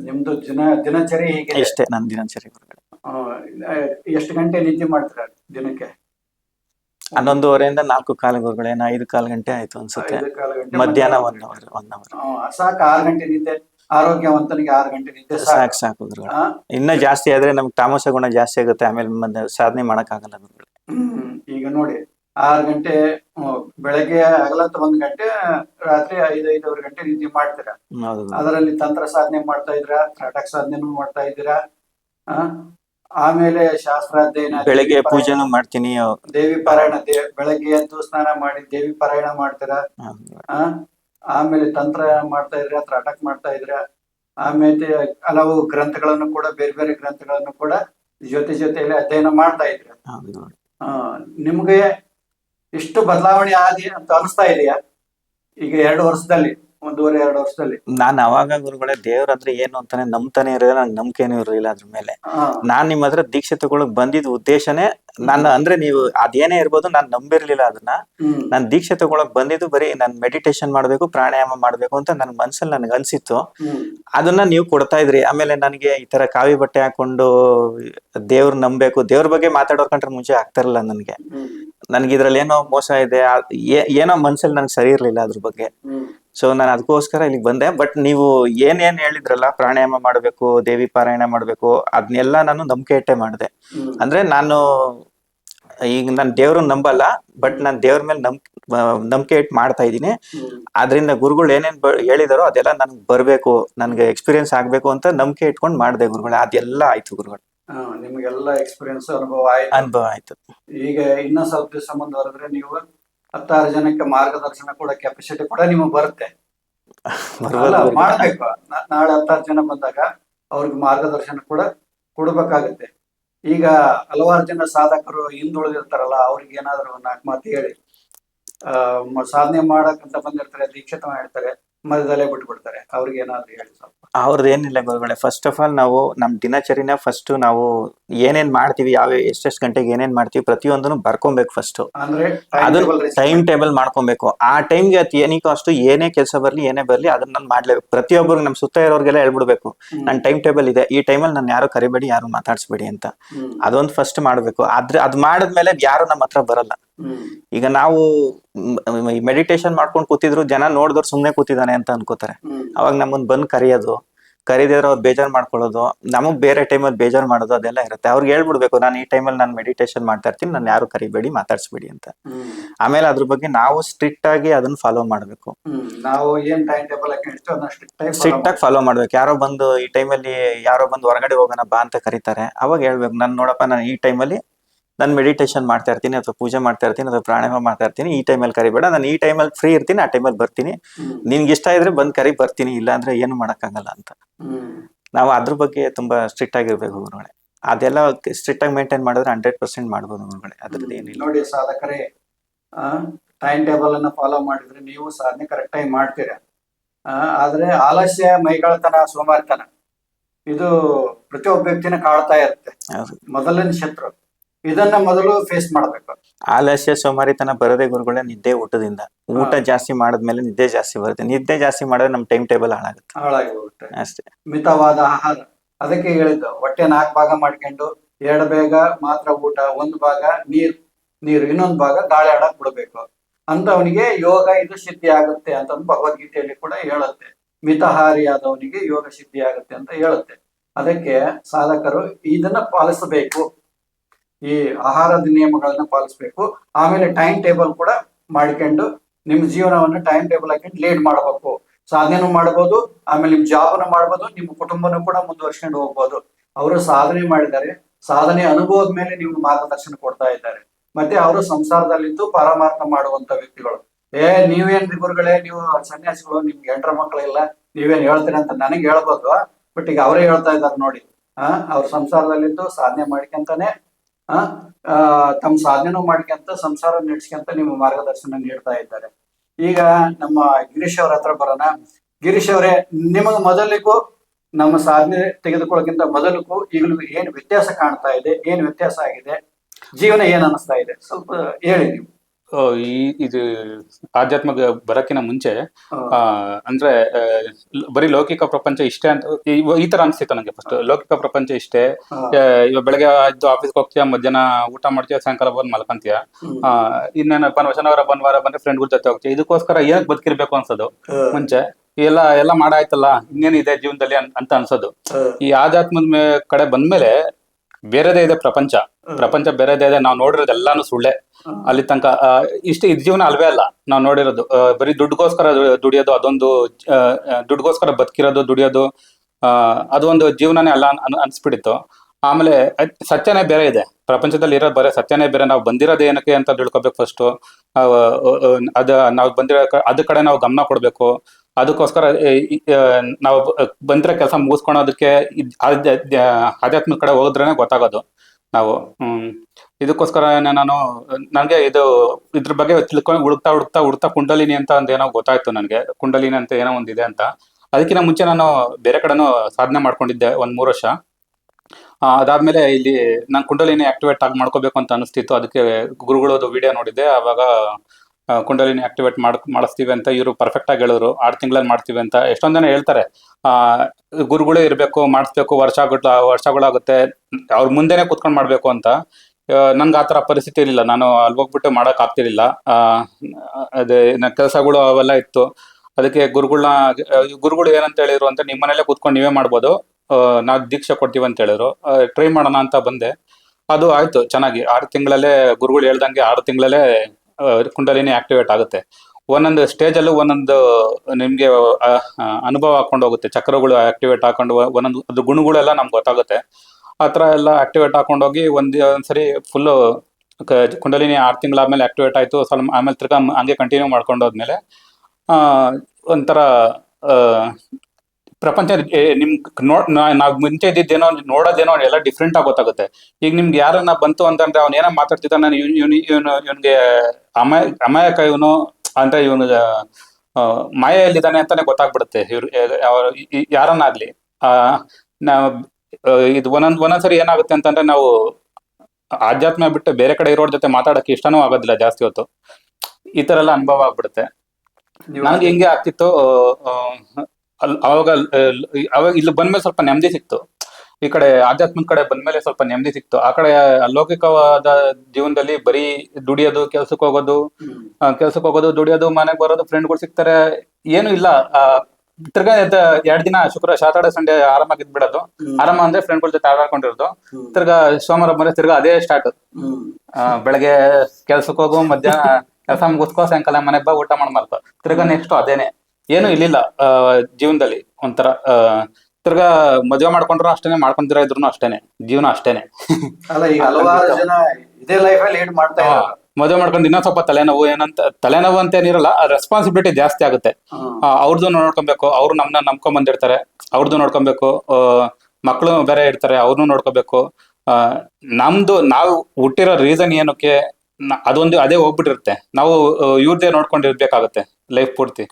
ನಿಮ್ದು ದಿನ ದಿನಚರಿ ಹೀಗೆ ಇಷ್ಟೇ ನನ್ನ ದಿನಚರಿ ಗುರುಗಳೇ. ಎಷ್ಟು ಗಂಟೆ ನಿದ್ದೆ ಮಾಡ್ತೀರಾ ದಿನಕ್ಕೆ? ಹನ್ನೊಂದುವರೆಯಿಂದ ನಾಲ್ಕು ಕಾಲು ಗುರುಗಳೇ ನಾ ಐದು ಕಾಲು ಗಂಟೆ ಆಯ್ತು ಅನ್ಸುತ್ತೆ. ಐದು ಕಾಲು ಗಂಟೆ ಮಧ್ಯಾಹ್ನ ಒಂದ್ ಒನ್ ಅವರ್ ಒನ್ ಅವರ್. ಆ, ಸಾಕು ಆರು ಗಂಟೆ ನಿದ್ದೆ. ಆರೋಗ್ಯವಂತನಿಗೆ ಆರು ಗಂಟೆ ನಿದ್ದೆ ಸಾಕು. ಸಾಕು ಸಾಕು ಗುರುಗಳೇ. ಆ, ಇನ್ನ ಜಾಸ್ತಿ ಆದ್ರೆ ನಮ್ಗೆ ತಾಮಸ ಗುಣ ಜಾಸ್ತಿ ಆಗುತ್ತೆ ಆಮೇಲೆ ಮತ್ತೆ ಸಾಧನೆ ಮಾಡಕ್ಕಾಗಲ್ಲ ಗುರುಗಳೇ. ಹ್ಮ್. ಈಗ ನೋಡಿ. ಆರು ಗಂಟೆ ಬೆಳಗ್ಗೆ ಹಗಲತ್ತ ಒಂದ್ ಗಂಟೆ ರಾತ್ರಿ ಐದು ಐದೂವರೆ ಗಂಟೆ ನಿದ್ದೆ ಮಾಡ್ತೀರಾ. ಅದರಲ್ಲಿ ತಂತ್ರ ಸಾಧನೆ ಮಾಡ್ತಾ ಇದ್ದೀರಾ? ತ್ರಾಟಕ ಸಾಧನೆನೂ ಮಾಡ್ತಾ ಇದ್ದೀರಾ? ಆ, ಆಮೇಲೆ ಶಾಸ್ತ್ರಾಧ್ಯಯನ ಬೆಳಗ್ಗೆ ಪೂಜೆನು ಮಾಡ್ತೀನಿ. ದೇವಿ ಪಾರಾಯಣ ಬೆಳಗ್ಗೆ ಎದ್ದು ಸ್ನಾನ ಮಾಡಿ ದೇವಿ ಪಾರಾಯಣ ಮಾಡ್ತೀರಾ? ಆ? ಆಮೇಲೆ ತಂತ್ರ ಮಾಡ್ತಾ ಇದ್ರ ತ್ರಾಟಕ ಮಾಡ್ತಾ ಇದ್ರ ಆಮೇಲೆ ಹಲವು ಗ್ರಂಥಗಳನ್ನು ಕೂಡ ಬೇರೆ ಬೇರೆ ಗ್ರಂಥಗಳನ್ನು ಕೂಡ ಜೊತೆ ಜೊತೆಯಲ್ಲಿ ಅಧ್ಯಯನ ಮಾಡ್ತಾ ಇದ್ರ ನಿಮ್ಗೆ ಇಷ್ಟು ಬದಲಾವಣೆ ಆದಿ ಅಂತ ಅನಿಸ್ತಾ ಇದೆಯಾ? ಈಗ ಎರಡು ವರ್ಷದಲ್ಲಿ ಒಂದೂವರೆ ಎರಡು ವರ್ಷದಲ್ಲಿ. ನಾನು ಅವಾಗ ಗುರುಗಳೇ ದೇವ್ರ ಅಂದ್ರೆ ಏನು ಅಂತಾನೆ ನಂಬ್ತಾನೆ ಇರಲಿಲ್ಲ ನಂಗೆ ನಂಬಿಕೆನೂ ಇರಲಿಲ್ಲ ಅದ್ರ ಮೇಲೆ. ನಾನ್ ನಿಮ್ಮ ಹತ್ರ ದೀಕ್ಷೆ ತಗೊಳಕ್ ಬಂದಿದ್ ಉದ್ದೇಶನೇ ನನ್ನ ಅಂದ್ರೆ ನೀವು ಅದೇನೇ ಇರ್ಬೋದು ನಾನ್ ನಂಬಿರ್ಲಿಲ್ಲ ಅದನ್ನ. ನಾನ್ ದೀಕ್ಷೆ ತಗೊಳಕ್ ಬಂದಿದ್ದು ಬರೀ ನಾನ್ ಮೆಡಿಟೇಷನ್ ಮಾಡ್ಬೇಕು ಪ್ರಾಣಾಯಾಮ ಮಾಡ್ಬೇಕು ಅಂತ ನನ್ ಮನ್ಸಲ್ಲಿ ನನ್ಗೆ ಅನ್ಸಿತ್ತು. ಅದನ್ನ ನೀವು ಕೊಡ್ತಾ ಇದ್ರಿ. ಆಮೇಲೆ ನನಗೆ ಈ ತರ ಕಾವಿ ಬಟ್ಟೆ ಹಾಕೊಂಡು ದೇವ್ರ ನಂಬೇಕು ದೇವ್ರ ಬಗ್ಗೆ ಮಾತಾಡೋರ್ ಕಂಡ್ರೆ ಮುಂಚೆ ಇರಲಿಲ್ಲ ನನ್ಗೆ. ನನ್ಗೆ ಇದ್ರಲ್ಲಿ ಏನೋ ಮೋಸ ಇದೆ ಆ- ಏ- ಏನೋ ಮನ್ಸಲ್ಲಿ ನನ್ಗೆ ಸರಿ ಇರ್ಲಿಲ್ಲ ಅದ್ರ ಬಗ್ಗೆ. ಸೊ ನಾನು ಅದಕ್ಕೋಸ್ಕರ ಇಲ್ಲಿಗೆ ಬಂದೆ ಬಟ್ ನೀವು ಏನೇನ್ ಹೇಳಿದ್ರಲ್ಲ ಪ್ರಾಣಾಯಾಮ ಮಾಡ್ಬೇಕು ದೇವಿ ಪಾರಾಯಣ ಮಾಡ್ಬೇಕು ಅದನ್ನೆಲ್ಲ ನಾನು ನಂಬಿಕೆ ಇಟ್ಟೆ ಮಾಡಿದೆ ಅಂದ್ರೆ ನಾನು ಈಗ ನಾನು ದೇವ್ರನ್ನ ನಂಬಲ್ಲ ಬಟ್ ನಾನು ದೇವ್ರ ಮೇಲೆ ನಂಬ್ ನಂಬಿಕೆ ಇಟ್ಟು ಮಾಡ್ತಾ ಇದ್ದೀನಿ. ಅದ್ರಿಂದ ಆದ್ರಿಂದ ಗುರುಗಳು ಏನೇನ್ ಬ- ಹೇಳಿದಾರೋ ಅದೆಲ್ಲ ನನ್ಗೆ ಬರ್ಬೇಕು ನನ್ಗೆ ಎಕ್ಸ್ಪೀರಿಯನ್ಸ್ ಆಗ್ಬೇಕು ಅಂತ ನಂಬಿಕೆ ಇಟ್ಕೊಂಡು ಮಾಡಿದೆ ಗುರುಗಳು ಅದೆಲ್ಲ ಆಯ್ತು ಗುರುಗಳು. ನಿಮ್ಗೆಲ್ಲ ಎಕ್ಸ್ಪೀರಿಯನ್ಸ್ ಅನುಭವ ಆಯ್ತು. ಅನುಭವ ಆಯ್ತು. ಈಗ ಇನ್ನ ಸ್ವಲ್ಪ ದಿವಸ ಮುಂದುವರೆದ್ರೆ ನೀವು ಹತ್ತಾರು ಜನಕ್ಕೆ ಮಾರ್ಗದರ್ಶನ ಕೂಡ ಕೆಪಾಸಿಟಿ ಕೂಡ ನಿಮಗೆ ಬರುತ್ತೆ. ಅಲ್ಲ. ಮಾಡ್ಬೇಕು. ನಾ- ನಾಳೆ ಹತ್ತಾರು ಜನ ಬಂದಾಗ ಅವ್ರಿಗೆ ಮಾರ್ಗದರ್ಶನ ಕೂಡ ಕೊಡ್ಬೇಕಾಗುತ್ತೆ. ಈಗ ಹಲವಾರು ಜನ ಸಾಧಕರು ಹಿಂದುಳಿದಿರ್ತಾರಲ್ಲ ಅವ್ರಿಗೆ ಏನಾದ್ರು ನಾಲ್ಕು ಮಾತು ಹೇಳಿ. ಆ ಮ- ಸಾಧನೆ ಮಾಡಕ್ಕಂತ ಬಂದಿರ್ತಾರೆ ದೀಕ್ಷಿತ ಮಾಡಿರ್ತಾರೆ ಮಧ್ಯದಲ್ಲೇ ಬಿಟ್ಬಿಡ್ತಾರೆ. ಅವ್ರಿಗೆ ಏನಾದ್ರು ಹೇಳಿ ಸ್ವಲ್ಪ. ಅವ್ರದ್ದು ಏನಿಲ್ಲ ಗುರುಗಳೇ. ಫಸ್ಟ್ ಆಫ್ ಆಲ್ ನಾವು ನಮ್ಮ ದಿನಚರಿನ ಫಸ್ಟ್ ನಾವು ಏನೇನ್ ಮಾಡ್ತೀವಿ ಯಾವ ಎಷ್ಟೆಷ್ಟು ಗಂಟೆಗೆ ಏನೇನ್ ಮಾಡ್ತೀವಿ ಪ್ರತಿಯೊಂದನ್ನು ಬರ್ಕೊಬೇಕು ಫಸ್ಟ್ ಅಂದ್ರೆ ಅದನ್ನ ಟೈಮ್ ಟೇಬಲ್ ಮಾಡ್ಕೊಬೇಕು. ಆ ಟೈಮ್ಗೆ ಗೆ ಏನಕ್ಕೆ ಅಷ್ಟು ಏನೇ ಕೆಲಸ ಬರ್ಲಿ ಏನೇ ಬರ್ಲಿ ಅದನ್ನ ನಾನು ಮಾಡ್ಲೇಬೇಕು. ಪ್ರತಿಯೊಬ್ಬರು ನಮ್ಮ ಸುತ್ತ ಇರೋರ್ಗೆಲ್ಲ ಹೇಳ್ಬಿಡ್ಬೇಕು. ನನ್ನ ನನ್ ಟೈಮ್ ಟೇಬಲ್ ಇದೆ. ಈ ಟೈಮಲ್ಲಿ ನಾನು ಯಾರು ಕರಿಬೇಡಿ ಯಾರು ಮಾತಾಡಿಸ್ಬೇಡಿ ಅಂತ. ಅದೊಂದು ಫಸ್ಟ್ ಮಾಡ್ಬೇಕು. ಆದ್ರೆ ಅದ್ ಮಾಡಿದ್ಮೇಲೆ ಯಾರು ನಮ್ಮ ಹತ್ರ ಬರಲ್ಲ. ಈಗ ನಾವು ಮೆಡಿಟೇಷನ್ ಮಾಡ್ಕೊಂಡು ಕೂತಿದ್ರು ಜನ ನೋಡಿದವ್ರು ಸುಮ್ನೆ ಕೂತಿದ್ದಾನೆ ಅಂತ ಅನ್ಕೋತಾರೆ. ಅವಾಗ ನಮ್ಮನ್ ಬಂದ್ ಕರೆಯೋದು ಕರೀದಿದ್ರೆ ಅವ್ರು ಬೇಜಾರ್ ಮಾಡ್ಕೊಳ್ಳೋದು ನಮಗ್ ಬೇರೆ ಟೈಮಲ್ಲಿ ಬೇಜಾರ್ ಮಾಡೋದು ಅದೆಲ್ಲ ಇರುತ್ತೆ. ಅವ್ರಿಗೆ ಹೇಳ್ಬಿಡ್ಬೇಕು ನಾನು ಈ ಟೈಮಲ್ಲಿ ನಾನು ಮೆಡಿಟೇಷನ್ ಮಾಡ್ತಾ ಇರ್ತೀನಿ ನಾನು ಯಾರು ಕರಿಬೇಡಿ ಮಾತಾಡ್ಸ್ಬೇಡಿ ಅಂತ. ಆಮೇಲೆ ಅದ್ರ ಬಗ್ಗೆ ನಾವು ಸ್ಟ್ರಿಕ್ಟ್ ಆಗಿ ಅದನ್ನ ಫಾಲೋ ಮಾಡ್ಬೇಕು. ನಾವು ಏನ್ ಟೈಮ್ ಟೇಬಲ್ ಸ್ಟ್ರಿಕ್ಟ್ ಆಗಿ ಫಾಲೋ ಮಾಡ್ಬೇಕು. ಯಾರೋ ಬಂದು ಈ ಟೈಮಲ್ಲಿ ಯಾರೋ ಬಂದು ಹೊರಗಡೆ ಹೋಗೋಣ ಬಾ ಅಂತ ಕರೀತಾರೆ. ಅವಾಗ ಹೇಳ್ಬೇಕು ನಾನು ನೋಡಪ್ಪ ನಾನು ಈ ಟೈಮಲ್ಲಿ ನಾನು ಮೆಡಿಟೇಷನ್ ಮಾಡ್ತಾ ಇರ್ತೀನಿ ಅಥವಾ ಪೂಜೆ ಮಾಡ್ತಾ ಇರ್ತೀನಿ ಅಥವಾ ಪ್ರಾಣಾಯಾಮ ಮಾಡ್ತಾ ಇರ್ತೀನಿ ಈ ಟೈಮಲ್ಲಿ ಕರಿಬೇಡ. ನಾನು ಈ ಟೈಮಲ್ಲಿ ಫ್ರೀ ಇರ್ತೀನಿ ಆ ಟೈಮಲ್ಲಿ ಬರ್ತೀನಿ. ನಿನ್ಗೆ ಇಷ್ಟ ಇದ್ರೆ ಬಂದು ಕರಿ ಬರ್ತೀನಿ. ಇಲ್ಲ ಅಂದ್ರೆ ಏನು ಮಾಡೋಕ್ಕಾಗಲ್ಲ ಅಂತ. ನಾವು ಅದ್ರ ಬಗ್ಗೆ ತುಂಬಾ ಸ್ಟ್ರಿಕ್ಟ್ ಆಗಿರ್ಬೇಕು ಗುರುಗಳೇ. ಅದೆಲ್ಲ ಸ್ಟ್ರಿಕ್ಟ್ ಆಗಿ ಮೇಂಟೈನ್ ಮಾಡಿದ್ರೆ ಹಂಡ್ರೆಡ್ ಪರ್ಸೆಂಟ್ ಮಾಡ್ಬೋದು ಗುರುಗಳೇ. ಅದ್ರದ್ದು ಏನಿಲ್ಲ. ನೋಡಿ ಸಾಧಕರೇ ಟೈಮ್ ಟೇಬಲ್ ಅನ್ನ ಫಾಲೋ ಮಾಡಿದ್ರೆ ನೀವು ಸಾಧನೆ ಕರೆಕ್ಟ್ ಆಗಿ ಮಾಡ್ತೀರ. ಆ, ಆದ್ರೆ ಆಲಸ್ಯ ಮೈಗಳತನ ಸೋಮಾರಿತನ ಇದು ಪ್ರತಿಯೊಬ್ಬ ವ್ಯಕ್ತಿನ ಕಾಡ್ತಾ ಇರುತ್ತೆ. ಮೊದಲನೇ ಶತ್ರು. ಇದನ್ನ ಮೊದಲು ಫೇಸ್ ಮಾಡ್ಬೇಕು. ಆಲಸ್ಯ ಸೋಮಾರಿತನ ಬರದೆ ಗುರುಗಳ ನಿದ್ದೆ ಊಟದಿಂದ. ಊಟ. ಜಾಸ್ತಿ ಮಾಡಿದ್ಮೇಲೆ ನಿದ್ದೆ ಜಾಸ್ತಿ ಬರುತ್ತೆ. ನಿದ್ದೆ ಜಾಸ್ತಿ ಮಾಡಿದ್ರೆ ನಮ್ ಟೈಮ್ ಟೇಬಲ್ ಹಾಳಾಗುತ್ತೆ. ಹಾಳಾಗಿ ಹೋಗುತ್ತೆ ಅಷ್ಟೇ. ಮಿತವಾದ ಆಹಾರ. ಅದಕ್ಕೆ ಹೇಳಿದ್ದು ಹೊಟ್ಟೆ ನಾಲ್ಕು ಭಾಗ ಮಾಡ್ಕೊಂಡು ಎರಡು ಬೇಗ ಮಾತ್ರ ಊಟ ಒಂದು ಭಾಗ ನೀರ್. ನೀರು ಇನ್ನೊಂದು ಭಾಗ ಗಾಳಿ ಆಡಕ್ ಬಿಡಬೇಕು. ಅಂತವನಿಗೆ ಯೋಗ ಇದು ಸಿದ್ಧಿ ಆಗುತ್ತೆ ಅಂತ ಭಗವದ್ಗೀತೆಯಲ್ಲಿ ಕೂಡ ಹೇಳುತ್ತೆ. ಮಿತಹಾರಿ ಆದವನಿಗೆ ಯೋಗ ಸಿದ್ಧಿ ಆಗುತ್ತೆ ಅಂತ ಹೇಳುತ್ತೆ. ಅದಕ್ಕೆ ಸಾಧಕರು ಇದನ್ನ ಪಾಲಿಸಬೇಕು. ಈ ಆಹಾರದ ನಿಯಮಗಳನ್ನ ಪಾಲಿಸಬೇಕು. ಆಮೇಲೆ ಟೈಮ್ ಟೇಬಲ್ ಕೂಡ ಮಾಡ್ಕೊಂಡು ನಿಮ್ ಜೀವನವನ್ನ ಟೈಮ್ ಟೇಬಲ್ ಹಾಕೊಂಡು ಲೀಡ್ ಮಾಡಬೇಕು. ಸಾಧನೆನೂ ಮಾಡ್ಬೋದು? ಆಮೇಲೆ ನಿಮ್ ಜಾಬ್ನ ಮಾಡ್ಬೋದು, ನಿಮ್ಮ ಕುಟುಂಬನೂ ಕೂಡ ಮುಂದುವರ್ಸ್ಕೊಂಡು ಹೋಗ್ಬೋದು. ಅವರು ಸಾಧನೆ ಮಾಡಿದ್ದಾರೆ. ಸಾಧನೆ ಅನುಭವದ ಮೇಲೆ ನಿಮ್ಗೆ ಮಾರ್ಗದರ್ಶನ ಕೊಡ್ತಾ ಇದ್ದಾರೆ. ಮತ್ತೆ ಅವರು ಸಂಸಾರದಲ್ಲಿದ್ದು ಪರಮಾರ್ಥ ಮಾಡುವಂತ ವ್ಯಕ್ತಿಗಳು. ಏ, ನೀವೇನ್ ಗುರುಗಳೇ ನೀವು ಸನ್ಯಾಸಿಗಳು, ನಿಮ್ಗೆ ಎಂಟ್ರ ಮಕ್ಕಳಿಲ್ಲ ನೀವೇನ್ ಹೇಳ್ತೀರಾ ಅಂತ ನನಗೆ ಹೇಳ್ಬೋದು. ಬಟ್ ಈಗ ಅವರೇ ಹೇಳ್ತಾ ಇದ್ದಾರೆ ನೋಡಿ. ಆ, ಅವ್ರ ಸಂಸಾರದಲ್ಲಿದ್ದು ಸಾಧನೆ ಮಾಡ್ಕೊಂತಾನೆ ತಮ್ಮ ಸಾಧನೆನೂ ಮಾಡ್ಕೊಂತ, ಸಂಸಾರ ನಡೆಸ್ಕೊಂತ ನಿಮ್ಮ ಮಾರ್ಗದರ್ಶನ ನೀಡ್ತಾ ಇದ್ದಾರೆ. ಈಗ ನಮ್ಮ ಗಿರೀಶ್ ಅವ್ರ ಹತ್ರ ಬರೋಣ. ಗಿರೀಶ್ ಅವರೇ, ನಿಮಗೆ ಮೊದಲಿಗೂ ನಮ್ಮ ಸಾಧನೆ ತೆಗೆದುಕೊಳ್ಳೋಕ್ಕಿಂತ ಮೊದಲಿಗೂ ಈಗಲೂ ಏನ್ ವ್ಯತ್ಯಾಸ ಕಾಣ್ತಾ ಇದೆ, ಏನ್ ವ್ಯತ್ಯಾಸ ಆಗಿದೆ? ಜೀವನ ಏನ್ ಅನಿಸ್ತಾ ಇದೆ? ಸ್ವಲ್ಪ ಹೇಳಿ ನೀವು. ಆ, ಈ ಇದು ಆಧ್ಯಾತ್ಮ ಬರಕ್ಕಿನ ಮುಂಚೆ ಆ, ಅಂದ್ರೆ ಆ, ಲ- ಬರೀ ಲೌಕಿಕ ಪ್ರಪಂಚ ಇಷ್ಟೇ ಅಂತ ಈ- ಈ ತರ ಅನ್ಸ್ತಿತ್ತು ನಂಗೆ ಫಸ್ಟ್ ಲೌಕಿಕ ಪ್ರಪಂಚ ಇಷ್ಟೇ. ಆ, ಇವಾಗ ಬೆಳಗ್ಗೆ ಎದ್ದು ಆಫೀಸ್ಗೆ ಹೋಗ್ತೀಯ ಮಧ್ಯಾಹ್ನ ಊಟ ಮಾಡ್ತೀಯ ಸಾಯಂಕಾಲ ಬಂದು ಮಲ್ಕೊಂತೀಯ. ಆ, ಇನ್ನೇನಪ್ಪ ಶನಿವಾರ ಭಾನುವಾರ ಬಂದ್ರೆ ಫ್ರೆಂಡ್ಗಳ ಜೊತೆ ಹೋಗ್ತೀಯ? ಇದಕ್ಕೋಸ್ಕರ ಏನಕ್ಕೆ ಬದುಕಿರ್ಬೇಕು ಅನ್ಸೋದು? ಮುಂಚೆ ಎಲ್ಲ ಎಲ್ಲ ಮಾಡಾಯ್ತಲ್ಲ ಇನ್ನೇನಿದೆ ಜೀವನದಲ್ಲಿ ಅನ್- ಅಂತ ಅನ್ಸೋದು. ಈ ಆಧ್ಯಾತ್ಮದ ಮೇ- ಕಡೆ ಬಂದ್ಮೇಲೆ ಬೇರೆದೇ ಇದೆ ಪ್ರಪಂಚ. ಪ್ರಪಂಚ ಬೇರೆದೇ ಇದೆ. ನಾವು ನೋಡಿರೋದೆಲ್ಲಾನು ಸುಳ್ಳೆ. ಅಲ್ಲಿ ತನಕ ಇಷ್ಟು ಇದು ಜೀವನ ಅಲ್ವೇ ಅಲ್ಲ. ನಾವು ನೋಡಿರೋದು ಬರೀ ದುಡ್ಡುಗೋಸ್ಕರ ದುಡಿಯೋದು ಅದೊಂದು ದುಡ್ಡುಗೋಸ್ಕರ ಬದುಕಿರೋದು ದುಡಿಯೋದು ಅದೊಂದು ಜೀವನನೇ ಅಲ್ಲ ಅನ್- ಅನ್- ಅನ್ಸ್ಬಿಟ್ಟಿತ್ತು. ಆಮೇಲೆ ಸತ್ಯನೇ ಬೇರೆ ಇದೆ. ಪ್ರಪಂಚದಲ್ಲಿ ಇರೋದು ಬರೀ ಸತ್ಯನೇ ಬೇರೆ. ನಾವು ಬಂದಿರೋದು ಏನಕ್ಕೆ ಅಂತ ತಿಳ್ಕೊಬೇಕು ಫಸ್ಟು ಅದ ನಾವು ಬಂದಿರೋ ಅದ ಅದ್ರ ಕಡೆ ನಾವು ಗಮನ ಕೊಡಬೇಕು. ಅದಕ್ಕೋಸ್ಕರ ನಾವು ಬಂದ್ರೆ ಕೆಲಸ ಮುಗಿಸ್ಕೊಳೋದಕ್ಕೆ ಆಧ್ಯಾತ್ಮಿಕ ಆಧ್ಯ- ಆಧ್ಯ- ಕಡೆ ಹೋದ್ರೇನೆ ಗೊತ್ತಾಗೋದು ನಾವು. ಹ್ಮ್. ಇದಕ್ಕೋಸ್ಕರ ನಾನು, ನನಗೆ ಇದು, ಇದ್ರ ಬಗ್ಗೆ ತಿಳ್ಕೊಂಡು ಹುಡುಕ್ತಾ ಹುಡುಕ್ತಾ ಹುಡುಕ್ತಾ ಕುಂಡಲಿನಿ ಅಂತ ಒಂದು ಏನೋ ಗೊತ್ತಾಯ್ತು ನನಗೆ. ಕುಂಡಲಿನಿ ಅಂತ ಏನೋ ಒಂದಿದೆ ಅಂತ. ಅದಕ್ಕಿಂತ ಮುಂಚೆ ನಾನು ಬೇರೆ ಕಡೆನೂ ಸಾಧನೆ ಮಾಡ್ಕೊಂಡಿದ್ದೆ ಒಂದ್ ಮೂರು ವರ್ಷ. ಅದಾದ್ಮೇಲೆ ಇಲ್ಲಿ ನಾನು ಕುಂಡಲಿನಿ ಆಕ್ಟಿವೇಟ್ ಆಗಿ ಮಾಡ್ಕೋಬೇಕು ಅಂತ ಅನಿಸ್ತಿತ್ತು. ಅದಕ್ಕೆ ಗುರುಗಳದು ವಿಡಿಯೋ ನೋಡಿದ್ದೆ. ಅವಾಗ ಕುಂಡಲಿನಿ ಆಕ್ಟಿವೇಟ್ ಮಾಡ್, ಮಾಡಿಸ್ತೀವಿ ಅಂತ ಇವರು ಪರ್ಫೆಕ್ಟ್ ಆಗಿ ಹೇಳಿದ್ರು. ಆರು ತಿಂಗಳಲ್ಲಿ ಮಾಡ್ತೀವಿ ಅಂತ. ಎಷ್ಟೊಂದ್ ಜನ ಹೇಳ್ತಾರೆ, ಆ, ಗುರುಗಳೇ ಇರಬೇಕು, ಮಾಡಿಸ್ಬೇಕು, ವರ್ಷ ಆಗಟ್ಲ ವರ್ಷಗಳಾಗುತ್ತೆ ಅವ್ರ ಮುಂದೆನೆ ಕುತ್ಕೊಂಡು ಮಾಡ್ಬೇಕು ಅಂತ. ನಂಗೆ ಆ ಥರ ಪರಿಸ್ಥಿತಿ ಇರಲಿಲ್ಲ. ನಾನು ಅಲ್ಲಿ ಹೋಗ್ಬಿಟ್ಟು ಮಾಡೋಕೆ ಆಗ್ತಿರ್ಲಿಲ್ಲ. ಅದೇ ಕೆಲಸಗಳು ಅವೆಲ್ಲ ಇತ್ತು. ಅದಕ್ಕೆ ಗುರುಗಳನ್ನ ಗುರುಗಳು ಏನಂತ ಹೇಳಿದ್ರು ಅಂತ ನಿಮ್ಮ ಮನೇಲೆ ಕೂತ್ಕೊಂಡು ನೀವೇ ಮಾಡ್ಬೋದು. ನಾವು ದೀಕ್ಷೆ ಕೊಡ್ತೀವಿ ಅಂತ ಹೇಳಿದ್ರು. ಟ್ರೈ ಮಾಡೋಣ ಅಂತ ಬಂದೆ. ಅದು ಆಯ್ತು, ಚೆನ್ನಾಗಿ. ಆರು ತಿಂಗಳಲ್ಲೇ ಗುರುಗಳು ಹೇಳ್ದಂಗೆ ಆರು ತಿಂಗಳಲ್ಲೇ ಕುಂಡಲಿನಿ ಆಕ್ಟಿವೇಟ್ ಆಗುತ್ತೆ. ಒಂದೊಂದು ಸ್ಟೇಜಲ್ಲೂ ಒಂದೊಂದು ನಿಮಗೆ ಅನುಭವ ಹಾಕೊಂಡು ಹೋಗುತ್ತೆ. ಚಕ್ರಗಳು ಆಕ್ಟಿವೇಟ್ ಹಾಕೊಂಡು ಒಂದೊಂದು, ಅದ್ರ ಗುಣಗಳೆಲ್ಲ ನಮ್ಗೆ ಗೊತ್ತಾಗುತ್ತೆ. ಆ ಥರ ಎಲ್ಲ ಆಕ್ಟಿವೇಟ್ ಹಾಕೊಂಡೋಗಿ ಒಂದು, ಒಂದ್ಸರಿ ಫುಲ್ಲು ಕುಂಡಲಿನಿ ಆರು ತಿಂಗಳಾದ್ಮೇಲೆ ಆಕ್ಟಿವೇಟ್ ಆಯಿತು. ಸ್ವಲ್ಪ ಆಮೇಲೆ ತಿರ್ಗಾ ಹಂಗೆ ಕಂಟಿನ್ಯೂ ಮಾಡ್ಕೊಂಡು ಹೋದ್ಮೇಲೆ ಒಂಥರ ಪ್ರಪಂಚ ನಿಮ್ ನೋಡ್ ನಾವ್ ಮುಂಚೆ ಇದ್ದಿದ್ದೇನೋ ನೋಡೋದೇನೋ ಎಲ್ಲ ಡಿಫ್ರೆಂಟ್ ಆಗಿ ಗೊತ್ತಾಗುತ್ತೆ. ಈಗ ನಿಮ್ಗೆ ಯಾರನ್ನ ಬಂತು ಅಂತಂದ್ರೆ ಅವ್ನ ಏನೋ ಮಾತಾಡ್ತಿದ್ದ ನಾನು ಇವ್ನು ಇವ್ನು ಇವನು ಇವನ್ಗೆ ಅಮಾಯ ಅಮಾಯಕ ಇವನು ಅಂದ್ರೆ ಇವನು ಮಾಯೆಯಲ್ಲಿದ್ದಾನೆ ಅಂತಾನೆ ಗೊತ್ತಾಗ್ಬಿಡುತ್ತೆ. ಇವ್ರು ಯಾರನ್ನಾಗ್ಲಿ. ಆ ನಾವ್ ಇದು ಒಂದೊಂದ್ ಒಂದೊಂದ್ಸರಿ ಏನಾಗುತ್ತೆ ಅಂತಂದ್ರೆ ನಾವು ಆಧ್ಯಾತ್ಮ ಬಿಟ್ಟು ಬೇರೆ ಕಡೆ ಇರೋರ್ ಜೊತೆ ಮಾತಾಡಕ್ಕೆ ಇಷ್ಟನೂ ಆಗೋದಿಲ್ಲ ಜಾಸ್ತಿ ಹೊತ್ತು. ಈ ತರ ಎಲ್ಲ ಅನುಭವ ಆಗ್ಬಿಡುತ್ತೆ. ನನ್ಗೆ ಹೆಂಗೆ ಆಗ್ತಿತ್ತು ಅಲ್- ಅವಾಗ ಅವಾಗ ಇಲ್ಲಿ ಬಂದ್ಮೇಲೆ ಸ್ವಲ್ಪ ನೆಮ್ಮದಿ ಸಿಕ್ತು. ಈ ಕಡೆ ಆಧ್ಯಾತ್ಮದ ಕಡೆ ಬಂದ್ಮೇಲೆ ಸ್ವಲ್ಪ ನೆಮ್ಮದಿ ಸಿಕ್ತು. ಆ ಕಡೆ ಅಲೌಕಿಕವಾದ ಜೀವನದಲ್ಲಿ ಬರೀ ದುಡಿಯೋದು, ಕೆಲ್ಸಕ್ಕೆ ಹೋಗೋದು. ಕೆಲ್ಸಕ್ಕೆ ಹೋಗೋದು, ದುಡಿಯೋದು, ಮನೆಗೆ ಬರೋದು, ಫ್ರೆಂಡ್ಗಳು ಸಿಗ್ತಾರೆ. ಏನು ಇಲ್ಲ. ತಿರ್ಗ ಎರಡ್ ದಿನ ಶುಕ್ರ ಸಾಟರ್ಡೆ ಸಂಡೆ ಆರಾಮ ಆಗಿದ್ ಬಿಡೋದು ಆರಾಮ ಅಂದ್ರೆ ಫ್ರೆಂಡ್ಗಳ ಜೊತೆ ಆಟಾಡ್ಕೊಂಡಿರೋದು. ತಿರ್ಗ ಸೋಮವಾರ ಬಂದ್ರೆ ತಿರ್ಗ ಅದೇ ಸ್ಟಾರ್ಟ್. ಬೆಳಗ್ಗೆ ಕೆಲ್ಸಕ್ಕೆ ಹೋಗು, ಮಧ್ಯಾಹ್ನ, ಕೆಲಸ ಮುಗಿಸ್ಕೋ, ಸಾಯಂಕಾಲ ಮನೆಗೆ ಬಾ, ಊಟ ಮಾಡಿ ತಿರ್ಗ ತಿರ್ಗಾ ನೆಕ್ಸ್ಟ್ ಅದೇನೆ. ಏನು ಇರ್ಲಿಲ್ಲ ಆ, ಜೀವನದಲ್ಲಿ ಒಂಥರ ತಿರ್ಗಾ ಮದ್ವೆ ಮಾಡ್ಕೊಂಡ್ರು ಅಷ್ಟೇನೆ ಮಾಡ್ಕೊಂತೀರ ಇದ್ರು ಅಷ್ಟೇನೆ ಜೀವನ ಅಷ್ಟೇನೆ. ಅಲ್ಲ ಈಗ ಹಲವಾರು ಜನ ಇದೇ ಲೈಫ್ ಅಲ್ಲಿ ಲೀಡ್ ಮಾಡ್ತಾ ಹಾ, ಇರೋದು ಮದುವೆ ಮಾಡ್ಕೊಂಡು ಇನ್ನೂ ಸ್ವಲ್ಪ ತಲೆನೋವು ಏನಂತ ತಲೆನೋವು ಅಂತ ಏನಿರಲ್ಲ ರೆಸ್ಪಾನ್ಸಿಬಿಲಿಟಿ ಜಾಸ್ತಿ ಆಗುತ್ತೆ. ಅವ್ರದ್ದು ನೋಡ್ಕೊಬೇಕು ಅವ್ರು ನಮ್ಮನ್ನ ನಂಬ್ಕೊಂಡ್ ಬಂದಿರ್ತಾರೆ ಅವ್ರದ್ದು ನೋಡ್ಕೊಬೇಕು ಮಕ್ಕಳು ಬೇರೆ ಇರ್ತಾರೆ ಅವ್ರನ್ನೂ ನೋಡ್ಕೋಬೇಕು. ಆ, ನಮ್ದು ನಾವು ಹುಟ್ಟಿರೋ ರೀಸನ್ ಏನಕ್ಕೆ ಅದೊಂದು ಅದೇ ಹೋಗ್ಬಿಟ್ಟಿರುತ್ತೆ. ನಾವು ಇವ್ರದೇ ನೋಡ್ಕೊಂಡಿರ್ಬೇಕಾಗತ್ತೆ ಲೈಫ್ ಪೂರ್ತಿ.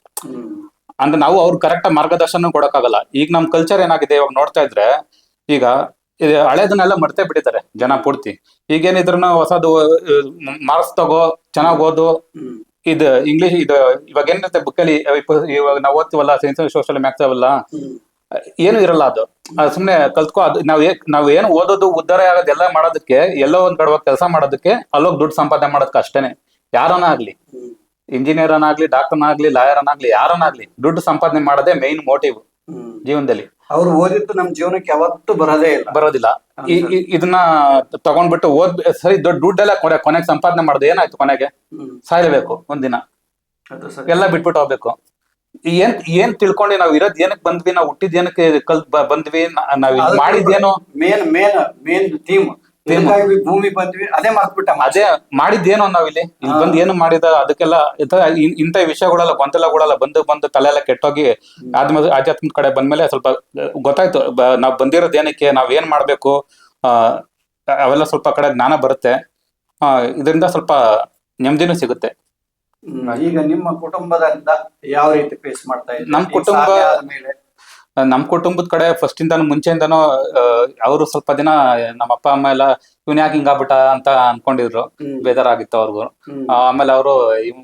ಅಂದ್ರೆ ನಾವು ಅವ್ರು ಕರೆಕ್ಟ್ ಮಾರ್ಗದರ್ಶನ ಕೊಡಕ್ಕಾಗಲ್ಲ. ಈಗ ನಮ್ ಕಲ್ಚರ್ ಏನಾಗಿದೆ ಇವಾಗ ನೋಡ್ತಾ ಇದ್ರೆ ಈಗ ಹಳೇದನ್ನೆಲ್ಲ ಮರ್ತೆ ಬಿಟ್ಟಿದ್ದಾರೆ ಜನ ಪೂರ್ತಿ. ಈಗೇನಿದ್ರು ಹೊಸದು ಮಾರ್ಕ್ಸ್ ತಗೋ ಚೆನ್ನಾಗ್ ಓದು. ಇದು ಇಂಗ್ಲಿಷ್ ಇದು ಇವಾಗ ಏನಿರುತ್ತೆ ಬುಕ್ಕಲ್ಲಿ ಇವಾಗ ನಾವು ಓದ್ತೀವಲ್ಲ ಸೈನ್ಸ್ ಸೋಷಿಯಲ್ ಮ್ಯಾಥ್ಸ್ ಅವೆಲ್ಲ ಏನು ಇರಲ್ಲ ಅದು. ಸುಮ್ನೆ ಕಲ್ತ್ಕೊ ಅದು ನಾವ್ ನಾವ್ ಏನು ಓದೋದು ಉದ್ಧಾರ ಆಗೋದು ಎಲ್ಲ ಮಾಡೋದಕ್ಕೆ ಎಲ್ಲೋ ಒಂದ್ ಕಡೆ ಕೆಲಸ ಮಾಡೋದಕ್ಕೆ ಅಲ್ಲೋಗಿ ದುಡ್ಡು ಸಂಪಾದನೆ ಮಾಡೋದಕ್ಕೆ ಅಷ್ಟೇನೆ. ಯಾರನ್ನ ಆಗ್ಲಿ. ಇಂಜಿನಿಯರ್ ಅನ್ನಾಗ್ಲಿ ಡಾಕ್ಟರ್ ಆಗ್ಲಿ ಲಾಯರ್ ಅನ್ನಾಗ್ಲಿ ಯಾರನ್ನಾಗ್ಲಿ ದುಡ್ಡು ಸಂಪಾದನೆ ಮಾಡೋದೇ ಮೇನ್ ಮೋಟಿವ್ ಜೀವನದಲ್ಲಿ. ಅವ್ರು ಓದಿದ್ದು ನಮ್ ಜೀವನಕ್ಕೆ ಯಾವತ್ತೂ ಬರೋದೇ ಇಲ್ಲ. ಬರೋದಿಲ್ಲ. ಇದನ್ನ ತಗೊಂಡ್ಬಿಟ್ಟು ಓದ್ ಸರಿ ದೊಡ್ಡ ದುಡ್ಡೆಲ್ಲ ಕೊನೆ ಕೊನೆಗೆ ಸಂಪಾದನೆ ಮಾಡೋದು ಏನಾಯ್ತು ಕೊನೆಗೆ. ಸಾಯ್ಲೇಬೇಕು ಒಂದಿನ. ಎಲ್ಲ ಬಿಟ್ಬಿಟ್ಟು ಹೋಗ್ಬೇಕು. ಏನ್ ಏನ್ ತಿಳ್ಕೊಂಡು ನಾವ್ ಇರೋದ್ ಏನಕ್ ಬಂದ್ವಿ ನಾವ್ ಹುಟ್ಟಿದ್ ಏನಕ್ಕೆ ಕಲ್ ಬಂದ್ವಿ ನಾವ್ ಮಾಡಿದ್ ಏನೋ ಮೇನ್ ಮೇನ್ ಮೇನ್ ಥೀಮ್ ಇದಕ್ಕಾಗಿ ಭೂಮಿ ಬಂದ್ವಿ ಅದೇ ಮರ್ತ್ಬಿಟ್ಟ ಅದೇ ಮಾಡಿದ್ದೇನು ನಾವಿಲ್ಲಿ ಇಲ್ಲಿ. ಬಂದ್ ಏನು ಮಾಡಿದ ಅದಕ್ಕೆಲ್ಲ ಇಂತ ಇನ್- ಇಂಥ ವಿಷಯಗಳೆಲ್ಲ ಗೊಂದಲಗಳೆಲ್ಲ ಬಂದು ಬಂದು ತಲೆ ಎಲ್ಲ ಕೆಟ್ಟೋಗಿ ಆದ್ಮೇಲೆ ಆಧ್ಯಾತ್ಮದ ಕಡೆ ಬಂದ್ಮೇಲೆ ಸ್ವಲ್ಪ ಗೊತ್ತಾಯ್ತು. ಬ- ನಾವ್ ಬಂದಿರೋದ್ ಏನಕ್ಕೆ ನಾವ್ ಏನ್ ಮಾಡ್ಬೇಕು ಆ ಅವೆಲ್ಲ ಸ್ವಲ್ಪ ಕಡೆ ಜ್ಞಾನ ಬರುತ್ತೆ. ಆ ಇದರಿಂದ ಸ್ವಲ್ಪ ನೆಮ್ಮದಿನೂ ಸಿಗುತ್ತೆ. ಹ್ಮ್. ಈಗ ನಿಮ್ಮ ಕುಟುಂಬದಿಂದ ಯಾವ ರೀತಿ ಫೇಸ್ ಮಾಡ್ತಾ ಇದ್ದೀರಾ? ನಮ್ ಈಗ ಕುಟುಂಬ- ಸಾಧ್ಯ ಆದ್ಮೇಲೆ. ನಮ್ ಕುಟುಂಬದ ಕಡೆ ಫಸ್ಟ್ ಇಂದಾನು ಮುಂಚೆಯಿಂದಾನು ಅವರು ಸ್ವಲ್ಪ ದಿನ ನಮ್ಮ ಅಪ್ಪ ಅಮ್ಮ ಎಲ್ಲ ಇವ್ನ ಯಾಕೆ ಹಿಂಗಾಗ್ಬಿಟ್ಟ ಅಂತ ಅನ್ಕೊಂಡಿದ್ರು. ಬೇಜಾರ್ ಆಗಿತ್ತು ಅವ್ರಿಗೂ. ಆಮೇಲೆ ಅವರು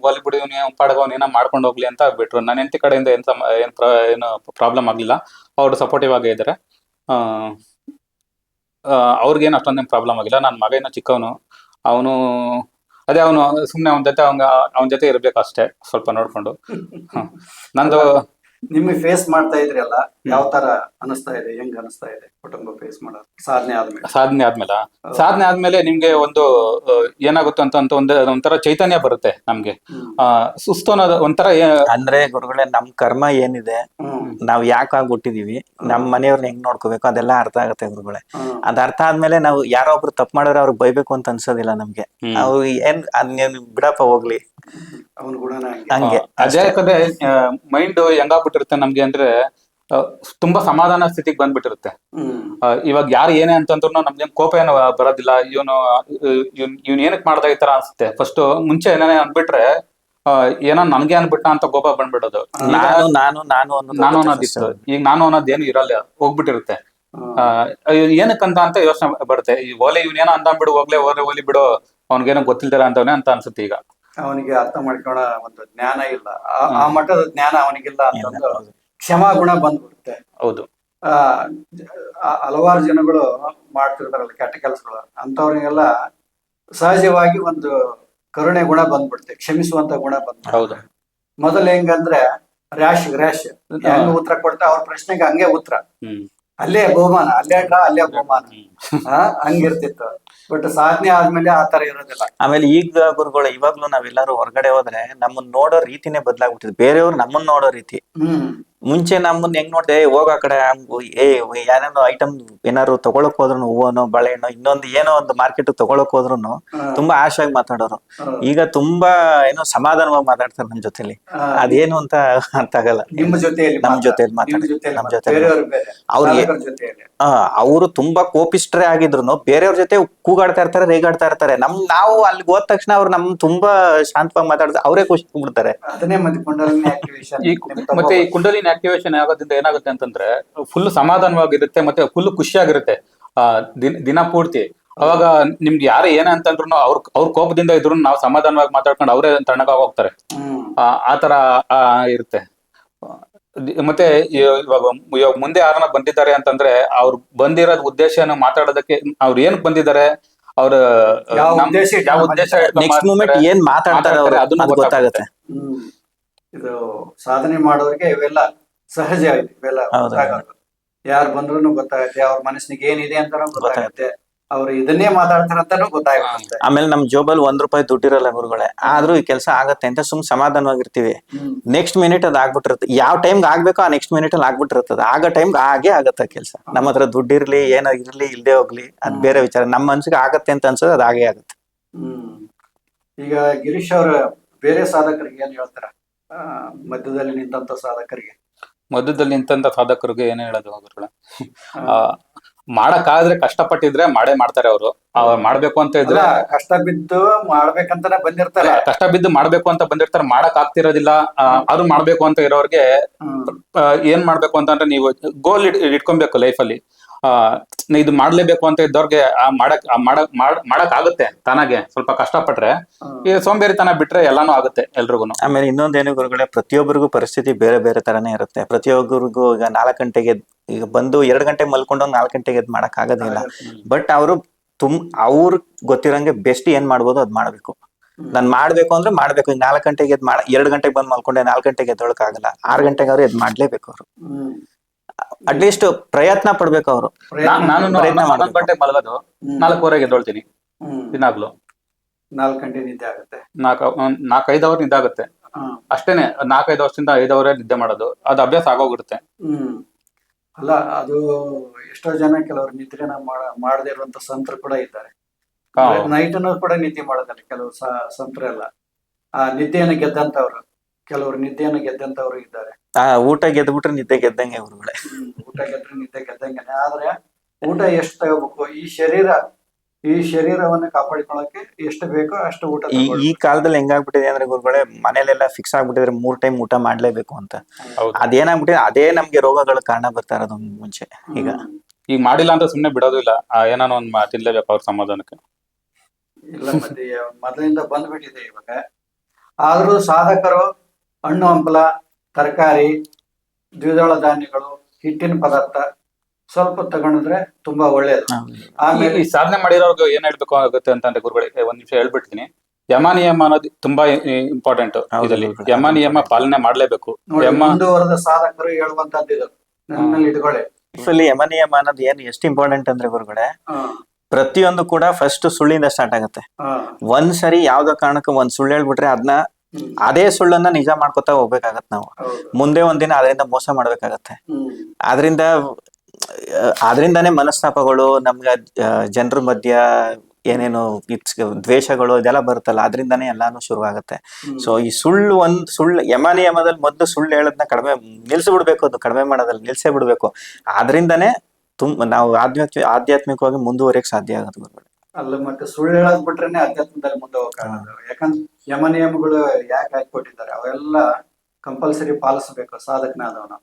ಒಲಿ ಬಿಡಿ ಇವ್ನ ಪಾಡ್ಗ ಅವ್ನ ಏನೋ ಮಾಡ್ಕೊಂಡು ಹೋಗ್ಲಿ ಅಂತ ಬಿಟ್ರು. ನನ್ನ ಹೆಂಡತಿ ಕಡೆಯಿಂದ ಏನ್ ಸಮ ಏನ್ ಏನು ಪ್ರಾಬ್ಲಮ್ ಆಗ್ಲಿಲ್ಲ. ಅವ್ರು ಸಪೋರ್ಟಿವ್ ಆಗೇ ಇದಾರೆ. ಆ ಅವ್ರಿಗೇನು ಅಷ್ಟೊಂದೇನು ಪ್ರಾಬ್ಲಮ್ ಆಗಿಲ್ಲ. ನನ್ನ ಮಗ ಏನೋ ಚಿಕ್ಕವನು. ಅವನು ಅದೇ ಅವನು ಸುಮ್ಮನೆ ಅವನ ಜೊತೆ ಅವ್ನ ಅವನ ಜೊತೆ ಇರ್ಬೇಕು ಅಷ್ಟೇ ಸ್ವಲ್ಪ ನೋಡ್ಕೊಂಡು. ನಂದು ನಿಮಗೆ ಫೇಸ್ ಮಾಡ್ತಾ ಇದ್ರಿ ಅಲ್ಲ ಯಾವ ತರ ಅನಿಸ್ತಾ ಇದೆ ಹೆಂಗ್ ಅನಿಸ್ತಾ ಇದೆ ಕುಟುಂಬ ಫೇಸ್ ಮಾಡೋದು? ಸಾಧನೆ ಆದ್ಮೇಲೆ. ಸಾಧನೆ ಆದ್ಮೇಲೆ? ಸಾಧನೆ ಆದ್ಮೇಲೆ ನಿಮ್ಗೆ ಒಂದು ಏನಾಗುತ್ತೆ ಅಂತ ಅಂತ ಒಂದು ಒಂಥರ ಚೈತನ್ಯ ಬರುತ್ತೆ ನಮ್ಗೆ. ಆ ಸುಸ್ತು ಅನ್ನೋದು ಒಂಥರ ಏ- ಅಂದ್ರೆ ಗುರುಗಳೇ ನಮ್ ಕರ್ಮ ಏನಿದೆ. ನಾವ್ ಯಾಕೆ ಆಗ್ಬಿಟ್ಟಿದೀವಿ ನಮ್ ಮನೆಯವ್ರನ್ನ ಹೆಂಗ್ ನೋಡ್ಕೋಬೇಕು ಅದೆಲ್ಲ ಅರ್ಥ ಆಗುತ್ತೆ ಗುರುಗಳೇ. ಹ್ಮ್. ಅದ್ ಅರ್ಥ ಆದ್ಮೇಲೆ ನಾವು ಯಾರೋ ಒಬ್ರು ತಪ್ಪು ಮಾಡಿದ್ರೆ ಅವ್ರಿಗೆ ಬೈಬೇಕು ಅಂತ ಅನ್ಸೋದಿಲ್ಲ ನಮ್ಗೆ. ಹ್ಮ್. ಅವ್ರು ಏನ್ ಅದ್ ನೀವ್ ಬಿಡಪ್ಪ ಹೋಗ್ಲಿ. ಅವ್ನು ಗುಣನ ಹಂಗೆ. ಹಂಗೆ. ಅದೇ ಯಾಕಂದ್ರೆ ಮೈಂಡ್ ಹೆಂಗಾಗ್ಬಿಟ್ಟಿರುತ್ತೆ ನಮ್ಗೆ ಅಂದ್ರೆ ತುಂಬಾ ಸಮಾಧಾನ ಸ್ಥಿತಿಗೆ ಬಂದ್ಬಿಟ್ಟಿರುತ್ತೆ. ಇವಾಗ ಯಾರು ಏನೇ ಅಂತಂದ್ರು ನಮ್ಗೆ ಕೋಪ ಏನು ಬರೋದಿಲ್ಲ. ಇವನು ಇವ್ನ್ ಏನಕ್ಕೆ ಏನಕ್ ಮಾಡ್ದ ಈ ತರ ಅನ್ಸುತ್ತೆ. ಫಸ್ಟ್ ಮುಂಚೆ ಏನೇ ಅಂದ್ಬಿಟ್ರೆ ಆ, ಏನೋ ನನ್ಗೆ ಅನ್ಬಿಟ್ಟ ಅಂತ ಕೋಪ ಬಂದ್ಬಿಡೋದು. ನಾನು ನಾನು ನಾನು ನಾನು ಅನ್ನೋದಿತ್ತು. ಈಗ ನಾನು ಅನ್ನೋದೇನು ಇರಲ್ಲ ಹೋಗ್ಬಿಟ್ಟಿರುತ್ತೆ. ಏನಕ್ಕಂತ ಅಂತ ಯೋಚನೆ ಬರುತ್ತೆ. ಈ ಓಲೆ ಇವನೇನೋ ಅಂದ ಬಿಡು ಹೋಗ್ಲೇ ಓಲೆ ಓಲಿ ಬಿಡು. ಅವ್ನಿಗೇನೋ ಗೊತ್ತಿಲ್ದಾರ ಅಂತವನೇ ಅಂತ ಅನ್ಸುತ್ತೆ ಈಗ. ಅವನಿಗೆ ಅರ್ಥ ಮಾಡ್ಕೊಳ ಒಂದು ಜ್ಞಾನ ಇಲ್ಲ. ಆ- ಆ ಮಟ್ಟದ ಜ್ಞಾನ ಅವನಿಗಿಲ್ಲ ಅಂತಂದು. ಕ್ಷಮಾ ಗುಣ ಬಂದ್ಬಿಡುತ್ತೆ. ಹೌದು. ಆ ಆ- ಹಲವಾರು ಜನಗಳು ಮಾಡ್ತಿರ್ತಾರಲ್ಲ ಕೆಟ್ಟ ಕೆಲಸಗಳು. ಅಂತವ್ರಿಗೆಲ್ಲ ಸಹಜವಾಗಿ ಒಂದು ಕರುಣೆ ಗುಣ ಬಂದ್ಬಿಡುತ್ತೆ. ಕ್ಷಮಿಸುವಂತ ಗುಣ ಬಂದ್ಬಿಡುತ್ತೆ. ಹೌದು. ಮೊದಲು ಹೆಂಗಂದ್ರೆ ರ್ಯಾಶ್ ರ್ಯಾಶ್ ಹೆಂಗ್ ಉತ್ತರ ಕೊಡ್ತಾ ಅವ್ರ ಪ್ರಶ್ನೆಗೆ ಹಂಗೆ ಉತ್ತರ. ಹ್ಮ್. ಅಲ್ಲೇ ಬಹುಮಾನ. ಅಲ್ಲೇ ಡ್ರಾ ಅಲ್ಲೇ ಬಹುಮಾನ. ಹಂಗಿರ್ತಿತ್ತು. ಬಟ್ ಸಾಧನೆ ಆದ್ಮೇಲೆ ಆ ತರ ಇರೋದಿಲ್ಲ. ಆಮೇಲೆ ಈಗ ಗುರುಗಳು ಇವಾಗ್ಲೂ ನಾವೆಲ್ಲರೂ ಹೊರಗಡೆ ಹೋದ್ರೆ ನಮ್ಮನ್ನ ನೋಡೋ ರೀತಿನೇ ಬದಲಾಗ್ಬಿಟ್ಟಿದೆ. ಬೇರೆಯವ್ರು ನಮ್ಮನ್ನ ನೋಡೋ ರೀತಿ. ಹ್ಮ್. ಮುಂಚೆ ನಮ್ಮನ್ನ ಹೆಂಗ್ ನೋಡ್ದೆ ಹೋಗ ಆ ಕಡೆ ಏ ಯಾರೇನೋ ಐಟಮ್ ಏನಾದ್ರು ತಗೊಳಕ್ ಹೋದ್ರು ಹೂವನೋ ಬಾಳೆಹಣ್ಣು ಇನ್ನೊಂದು ಏನೋ ಒಂದು ಮಾರ್ಕೆಟ್ ತಗೊಳಕ್ ಹೋದ್ರು ತುಂಬಾ ಆಶಾಗಿ ಮಾತಾಡೋರು. ಈಗ ತುಂಬಾ ಏನೋ ಸಮಾಧಾನವಾಗಿ ಮಾತಾಡ್ತಾರೆ ನಮ್ ಜೊತೆಲಿ. ಅದೇನು ಅಂತ ಅರ್ಥ ಆಗಲ್ಲ ನಿಮ್ಮ ಜೊತೆಯಲ್ಲಿ ನಮ್ ನಿಮ್ಮ ಮಾತಾಡಿ, ಜೊತೆಯಲ್ಲಿ ನಮ್ ಮಾತ್ರ. ಬೇರೆ. ಅವ್ರಿಗೆ- ಅವರು ತುಂಬಾ ಕೋಪಿಸ್ಟ್ರೆ ಆಗಿದ್ರು ಬೇರೆಯವ್ರ ಜೊತೆ ಕೂಗಾಡ್ತಾ ಇರ್ತಾರೆ ರೇಗಾಡ್ತಾ ಇರ್ತಾರೆ. ನಮ್ ನಾವು ಅಲ್ಲಿ ಹೋದ ತಕ್ಷಣ ಅವ್ರು ನಮ್ ತುಂಬಾ ಶಾಂತವಾಗಿ ಮಾತಾಡ್ತಾರೆ ಅವರೇ ಖುಷಿ ಬಿಡ್ತಾರೆ. ಅದನ್ನೇ ಮತ್ತೆ ಈ ಕುಂಡಲಿನಿ ಆಕ್ಟಿವೇಶನ್ ಆಗೋದ್ರಿಂದ ಏನಾಗುತ್ತೆ ಅಂತಂದ್ರೆ ಫುಲ್ ಸಮಾಧಾನವಾಗಿರುತ್ತೆ ಮತ್ತೆ ಫುಲ್ ಖುಷಿಯಾಗಿರುತ್ತೆ ಆ ದಿನ ದಿನ ಪೂರ್ತಿ. ಅವಾಗ ನಿಮ್ಗೆ ಯಾರು ಏನೇ ಅಂತಂದ್ರು ಅವ್ರ ಅವ್ರ ಕೋಪದಿಂದ ಇದ್ರು ನಾವು ಸಮಾಧಾನವಾಗಿ ಮಾತಾಡ್ಕೊಂಡು ಅವರೇ ತಣ್ಣಗಾಗಿ ಹೋಗ್ತಾರೆ. ಆತರ ಆ ಆ ತರ ಆ, ಇರುತ್ತೆ. ಮತ್ತೆ ಇವಾಗ ಇವಾಗ ಮುಂದೆ ಯಾರನ್ನ ಬಂದಿದ್ದಾರೆ ಅಂತಂದ್ರೆ ಅವ್ರು ಬಂದಿರೋದ್ ಉದ್ದೇಶ ಮಾತಾಡೋದಕ್ಕೆ ಅವ್ರು ಏನ್ ಬಂದಿದ್ದಾರೆ ಅವ್ರ ಯಾವ ಉದ್ದೇಶ ಯಾವ ಉದ್ದೇಶ ನೆಕ್ಸ್ಟ್ ಮೂಮೆಂಟ್ ಮಾಡ್ತಾರೆ, ಏನ್ ಮಾತಾಡ್ತಾರೆ ಅವರು ಅದು ಗೊತ್ತಾಗುತ್ತೆ. ಇದು ಸಾಧನೆ ಮಾಡೋರಿಗೆ ಇವೆಲ್ಲ ಸಹಜ ಇದು ಇವೆಲ್ಲ ಯಾರು ಬಂದ್ರು ಗೊತ್ತಾಗುತ್ತೆ ಅವ್ರ ಮನಸ್ಸಿಗೆ ಏನಿದೆ ಅಂತ ಗೊತ್ತಾಗುತ್ತೆ. ಗೊತ್ತಾಗುತ್ತೆ. ಅವ್ರು ಇದನ್ನೇ ಮಾತಾಡ್ತಾರಂತಾನು ಗೊತ್ತಾಗುತ್ತೆ ಆಮೇಲೆ ನಮ್ ಜೋಬಲ್ ಒಂದ್ ರೂಪಾಯಿ ದುಡ್ಡಿರಲ್ಲ ಗುರುಗಳೇ ಆದ್ರೂ ಈ ಕೆಲಸ ಆಗತ್ತೆ ಅಂತ ಸುಮ್ ಸಮಾಧಾನವಾಗಿರ್ತೀವಿ. ನೆಕ್ಸ್ಟ್ ಮಿನಿಟ್ ಅದ್ ಆಗ್ಬಿಟ್ಟಿರುತ್ತೆ. ಯಾವ ಟೈಮ್ಗೆ ಆಗ್ಬೇಕೋ ಆ ನೆಕ್ಸ್ಟ್ ಮಿನಿಟ್ ಅಲ್ಲಿ ಆಗ್ಬಿಟ್ಟಿರ್ತದೆ ಆಗ ಟೈಮ್ಗೆ ಆಗೇ ಆಗತ್ತೆ ಕೆಲಸ. ನಮ್ಮ ಹತ್ರ ದುಡ್ಡಿರ್ಲಿ ಏನಾಗಿರ್ಲಿ ಇರ್ಲಿ ಇಲ್ದೇ ಹೋಗ್ಲಿ ಅದ್ ಬೇರೆ ವಿಚಾರ. ನಮ್ಮ ಮನ್ಸಿಗೆ ಆಗತ್ತೆ ಅಂತ ಅನ್ಸೋದು ಅದ್ ಆಗೇ ಆಗುತ್ತೆ. ಹ್ಮ್. ಈಗ ಗಿರೀಶ್ ಅವ್ರ ಬೇರೆ ಸಾಧಕರಿಗೆ ಏನ್ ಹೇಳ್ತಾರ? ಮಧ್ಯದಲ್ಲಿ ನಿಂತಂತ ಸಾಧಕರಿಗೆ. ಮಧ್ಯದಲ್ಲಿ ನಿಂತಂತ ಸಾಧಕರಿಗೆ ಏನ್ ಹೇಳೋದು ಅವರು ಆ, ಮಾಡಕ್ಕಾದ್ರೆ ಕಷ್ಟಪಟ್ಟಿದ್ರೆ ಮಾಡೇ ಮಾಡ್ತಾರೆ ಅವರು. ಮಾಡ್ಬೇಕು ಅಂತ ಇದ್ರೆ ಕಷ್ಟ ಬಿದ್ದು ಮಾಡ್ಬೇಕಂತಾನೆ ಬಂದಿರ್ತಾರೆ. ಕಷ್ಟ ಬಿದ್ದು ಮಾಡ್ಬೇಕು ಅಂತ ಬಂದಿರ್ತಾರೆ ಮಾಡಕ್ ಆಗ್ತಿರೋದಿಲ್ಲ ಅದು ಮಾಡ್ಬೇಕು ಅಂತ ಇರೋರ್ಗೆ ಏನ್ ಮಾಡ್ಬೇಕು ಅಂತಂದ್ರೆ ನೀವು ಗೋಲ್ ಇಟ್ಕೊಬೇಕು ಲೈಫ್ ಅಲ್ಲಿ. ಆ ಇದು ಮಾಡ್ಲೇಬೇಕು ಅಂತ ಇದ್ದವ್ರಿಗೆ ಆ ಮಾಡಕ್ ಮಾಡಕ್ ಮಾಡ್- ಮಾಡಕ್ ಆಗುತ್ತೆ ತನಗೆ. ಸ್ವಲ್ಪ ಕಷ್ಟಪಟ್ರೆ. ಈ ಸೋಂಬೇರಿತನ ಬಿಟ್ರೆ ಎಲ್ಲಾನು ಆಗುತ್ತೆ ಎಲ್ರಿಗೂ ಆಮೇಲೆ ಇನ್ನೊಂದೇನು ಗುರುಗಳೇ ಪ್ರತಿಯೊಬ್ಬರಿಗೂ ಪರಿಸ್ಥಿತಿ ಬೇರೆ ಬೇರೆ ತರನೇ ಇರುತ್ತೆ. ಪ್ರತಿಯೊಬ್ಬರಿಗೂ ಈಗ ನಾಲ್ಕು ಗಂಟೆಗೆ ಈಗ ಬಂದು ಎರಡು ಗಂಟೆ ಮಲ್ಕೊಂಡು ನಾಲ್ಕು ಗಂಟೆಗೆ ಇದು ಮಾಡಕ್ ಆಗೋದಿಲ್ಲ. ಬಟ್ ಅವರು ತುಮ್ ಅವ್ರ ಗೊತ್ತಿರಂಗೆ ಬೆಸ್ಟ್ ಏನ್ ಮಾಡ್ಬೋದು ಅದ್ ಮಾಡ್ಬೇಕು. ನಾನ್ ಮಾಡ್ಬೇಕು ಅಂದ್ರೆ ಮಾಡ್ಬೇಕು. ಈಗ ನಾಲ್ಕು ಗಂಟೆಗೆ ಎದ್ ಮಾಡ ಎರಡು ಗಂಟೆಗೆ ಬಂದ್ ಮಲ್ಕೊಂಡೆ ನಾಲ್ಕು ಗಂಟೆಗೆ ಎದ್ದೊಳಕ್ ಆಗಲ್ಲ. ಆರು ಗಂಟೆಗೆ ಅವ್ರು ಎದ್ ಮಾಡ್ಲೇಬೇಕು ಅವರು. ಅಟ್ಲೀಸ್ಟ್ ಪ್ರಯತ್ನ ಪಡ್ಬೇಕು ಅವರು. ಪ್ರಯತ್ನ ನಾನು ಪ್ರಯತ್ನ ಹನ್ನೊಂದು ಮಾಡ್ಬೇಕು. ಗಂಟೆಗೆ ಮಲಗೋದು. ನಾಲ್ಕೂವರೆಗೆ ಎದ್ದೊಳ್ತೀನಿ. ದಿನಾಗ್ಲು ನಾಲ್ಕು ಗಂಟೆ ನಿದ್ದೆ ಆಗುತ್ತೆ. ನಾಲ್ಕು ನಾಲ್ಕೈದು ಅವರ್ ನಿದ್ದೆ ಆಗುತ್ತೆ. ಹ್ಮ್. ಅಷ್ಟೇನೆ ನಾಲ್ಕೈದು ವರ್ಷದಿಂದ ಐದು ಅವರೇ ನಿದ್ದೆ ಮಾಡೋದು. ಅದು ಅಭ್ಯಾಸ ಆಗೋಗಿರುತ್ತೆ. ಹ್ಮ್. ಅಲ್ಲ ಅದು ಎಷ್ಟೋ ಜನ ಕೆಲವರು ನಿದ್ರೆನ ಮಾಡ ಮಾಡದೇ ಇರುವಂತ ಸಂತರು ಕೂಡ ಇದ್ದಾರೆ. ನೈಟ್ ನೈಟ್ ಕೂಡ ನಿದ್ದೆ ಮಾಡೋದಲ್ಲ ಕೆಲವು ಸ- ಸಂತರೆಲ್ಲ ಆ ನಿದ್ದೆಯನ್ನು ಗೆದ್ದಂತವ್ರು ಕೆಲವರು ನಿದ್ದೆಯನ್ನು ಗೆದ್ದಂತವ್ರು ಇದ್ದಾರೆ. ಆ ಊಟ ಗೆದ್ಬಿಟ್ರೆ ನಿದ್ದೆ ಗೆದ್ದಂಗೆ ಗುರುಗಳೇ. ಊಟ ಗೆದ್ರೆ ನಿದ್ದೆ ಗೆದ್ದಂಗೆ ಆದ್ರೆ ಊಟ ಎಷ್ಟು ತಗೋಬೇಕು? ಈ ಶರೀರ ಈ ಶರೀರವನ್ನ ಕಾಪಾಡಿಕೊಳ್ಳಕ್ಕೆ ಎಷ್ಟು ಬೇಕೋ ಅಷ್ಟು ಊಟ ಈ ಈ. ಕಾಲದಲ್ಲಿ ಹೆಂಗಾಗ್ಬಿಟ್ಟಿದೆ ಅಂದ್ರೆ ಗುರುಗಳೇ ಮನೇಲೆಲ್ಲ ಫಿಕ್ಸ್ ಆಗ್ಬಿಟ್ಟಿದ್ರೆ ಮೂರ್ ಟೈಮ್ ಊಟ ಮಾಡ್ಲೇಬೇಕು ಅಂತ. ಅದೇನಾಗ್ಬಿಟ್ಟಿದೆ ಅದೇ ನಮ್ಗೆ ರೋಗಗಳ ಕಾರಣ ಬರ್ತಾ ಇರೋದು ಮುಂಚೆ ಈಗ. ಈಗ ಮಾಡಿಲ್ಲ ಅಂತ ಸುಮ್ನೆ ಬಿಡೋದು ಇಲ್ಲ. ಆ, ಏನಾನ ಒಂದ್ ಮಾ- ತಿನ್ಲೇಬೇಕು ಅವ್ರ ಸಮಾಧಾನಕ್ಕೆ ಇಲ್ಲ ಮತ್ತೆ ಮೊದಲಿಂದ ಬಂದ್ಬಿಟ್ಟಿದೆ ಇವಾಗ. ಆದ್ರೂ ಸಾಧಕರು ಹಣ್ಣು ಹಂಪಲ ತರಕಾರಿ ದ್ವಿದಳ ಧಾನ್ಯಗಳು ಹಿಟ್ಟಿನ ಪದಾರ್ಥ ಸ್ವಲ್ಪ ತಗೊಂಡ್ರೆ ತುಂಬಾ ಒಳ್ಳೇದು. ಆಮೇಲೆ ಈ ಸಾಧನೆ ಮಾಡಿರೋರ್ಗೆ ಏನ್ ಹೇಳ್ಬೇಕು ಆಗುತ್ತೆ ಅಂತಂದ್ರೆ ಗುರುಗಳಿಗೆ ಒಂದ್ ನಿಮಿಷ ಹೇಳ್ಬಿಡ್ತೀನಿ. ಯಮ ನಿಯಮ ಅನ್ನೋದು ತುಂಬಾ ಇಂಪಾರ್ಟೆಂಟ್ ಇದರಲ್ಲಿ. ಯಮ ನಿಯಮ ಪಾಲನೆ ಮಾಡ್ಲೇಬೇಕು. ನೋಡಿ ಯಮ ಮುಂದುವರೆದ ಸಾಧಕರು ಹೇಳುವಂತದ್ದು ಇದು. ನನ್ನಲ್ಲಿ ಇಟ್ಕೊಳ್ಳಿ. ಲೈಫಲ್ಲಿ ಯಮನಿಯಮ ಅನ್ನೋದು ಏನ್ ಎಷ್ಟು ಇಂಪಾರ್ಟೆಂಟ್ ಅಂದ್ರೆ ಗುರುಗಳೇ ಪ್ರತಿಯೊಂದು ಕೂಡ ಫಸ್ಟ್ ಸುಳ್ಳಿಂದ ಸ್ಟಾರ್ಟ್ ಆಗುತ್ತೆ. ಒಂದ್ ಸರಿ ಯಾವ್ದೋ ಕಾರಣಕ್ಕೆ ಒಂದ್ ಸುಳ್ಳು ಹೇಳ್ಬಿಟ್ರೆ ಅದನ್ನ ಅದೇ ಸುಳ್ಳನ್ನ ನಿಜ ಮಾಡ್ಕೊತಾ ಹೋಗ್ಬೇಕಾಗತ್ತೆ ನಾವು. ಮುಂದೆ ಒಂದಿನ ಅದರಿಂದ ಮೋಸ ಮಾಡ್ಬೇಕಾಗತ್ತೆ. ಆದ್ರಿಂದ ಆದ್ರಿಂದಾನೇ ಮನಸ್ತಾಪಗಳು ನಮ್ಗ ಜನರ ಮಧ್ಯ ಏನೇನು ದ್ವೇಷಗಳು ಇದೆಲ್ಲ ಬರುತ್ತಲ್ಲ ಅದರಿಂದಾನೇ ಎಲ್ಲಾನು ಶುರು ಆಗುತ್ತೆ ಸೊ ಈ ಸುಳ್ಳು ಒಂದ್ ಸುಳ್ಳು ಯಮ ನಿಯಮದಲ್ಲಿ ಮೊದಲು ಸುಳ್ಳು ಹೇಳೋದನ್ನ ಕಡಿಮೆ ನಿಲ್ಸ್ಬಿಡ್ಬೇಕು ಅದು ಕಡಿಮೆ ಮಾಡೋದಲ್ಲ ನಿಲ್ಸೇ ಬಿಡ್ಬೇಕು. ಆದ್ರಿಂದಾನೇ ತುಂಬ ನಾವು ಆಧ್ಯಾತ್ಮ ಆಧ್ಯಾತ್ಮಿಕವಾಗಿ ಮುಂದುವರಿಯಕ್ ಸಾಧ್ಯ ಆಗುತ್ತೆ ಗುರುಗಳೇ. ಅಲ್ಲ ಮತ್ತೆ ಸುಳ್ಳು ಹೇಳೋದ್ ಬಿಟ್ರೇನೆ ಅಧ್ಯಾತ್ಮದಲ್ಲಿ ಮುಂದೆ ಹೋಗಕ್ಕಾಗದು ಯಾಕಂದ್ರೆ ಯಮ ನಿಯಮಗಳು ಯಾಕೆ ಹಾಕಿಕೊಟ್ಟಿದ್ದಾರೆ ಅವೆಲ್ಲ ಕಂಪಲ್ಸರಿ ಪಾಲಿಸಬೇಕು ಸಾಧಕನಾದವನು.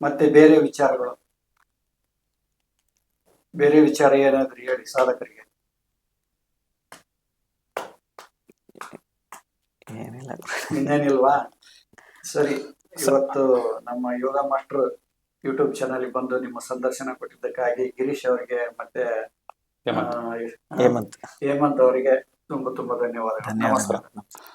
ಮತ್ತೆ ಬೇರೆ ವಿಚಾರಗಳು. ಬೇರೆ ವಿಚಾರ ಏನಾದ್ರೂ ಹೇಳಿ ಸಾಧಕರಿಗೆ. ಇನ್ನೇನಿಲ್ವಾ? ಸರಿ ಇವತ್ತು ನಮ್ಮ ಯೋಗ ಮಾಸ್ಟರ್ ಯೂಟ್ಯೂಬ್ ಚಾನಲ್ ಬಂದು ನಿಮ್ಮ ಸಂದರ್ಶನ ಕೊಟ್ಟಿದ್ದಕ್ಕಾಗಿ ಗಿರೀಶ್ ಅವರಿಗೆ ಮತ್ತೆ ಹೇಮಂತ್. ಹೇಮಂತ್. ಅವರಿಗೆ ತುಂಬಾ ತುಂಬಾ ಧನ್ಯವಾದಗಳು. ನಮಸ್ಕಾರ. ಧನ್ಯವಾದ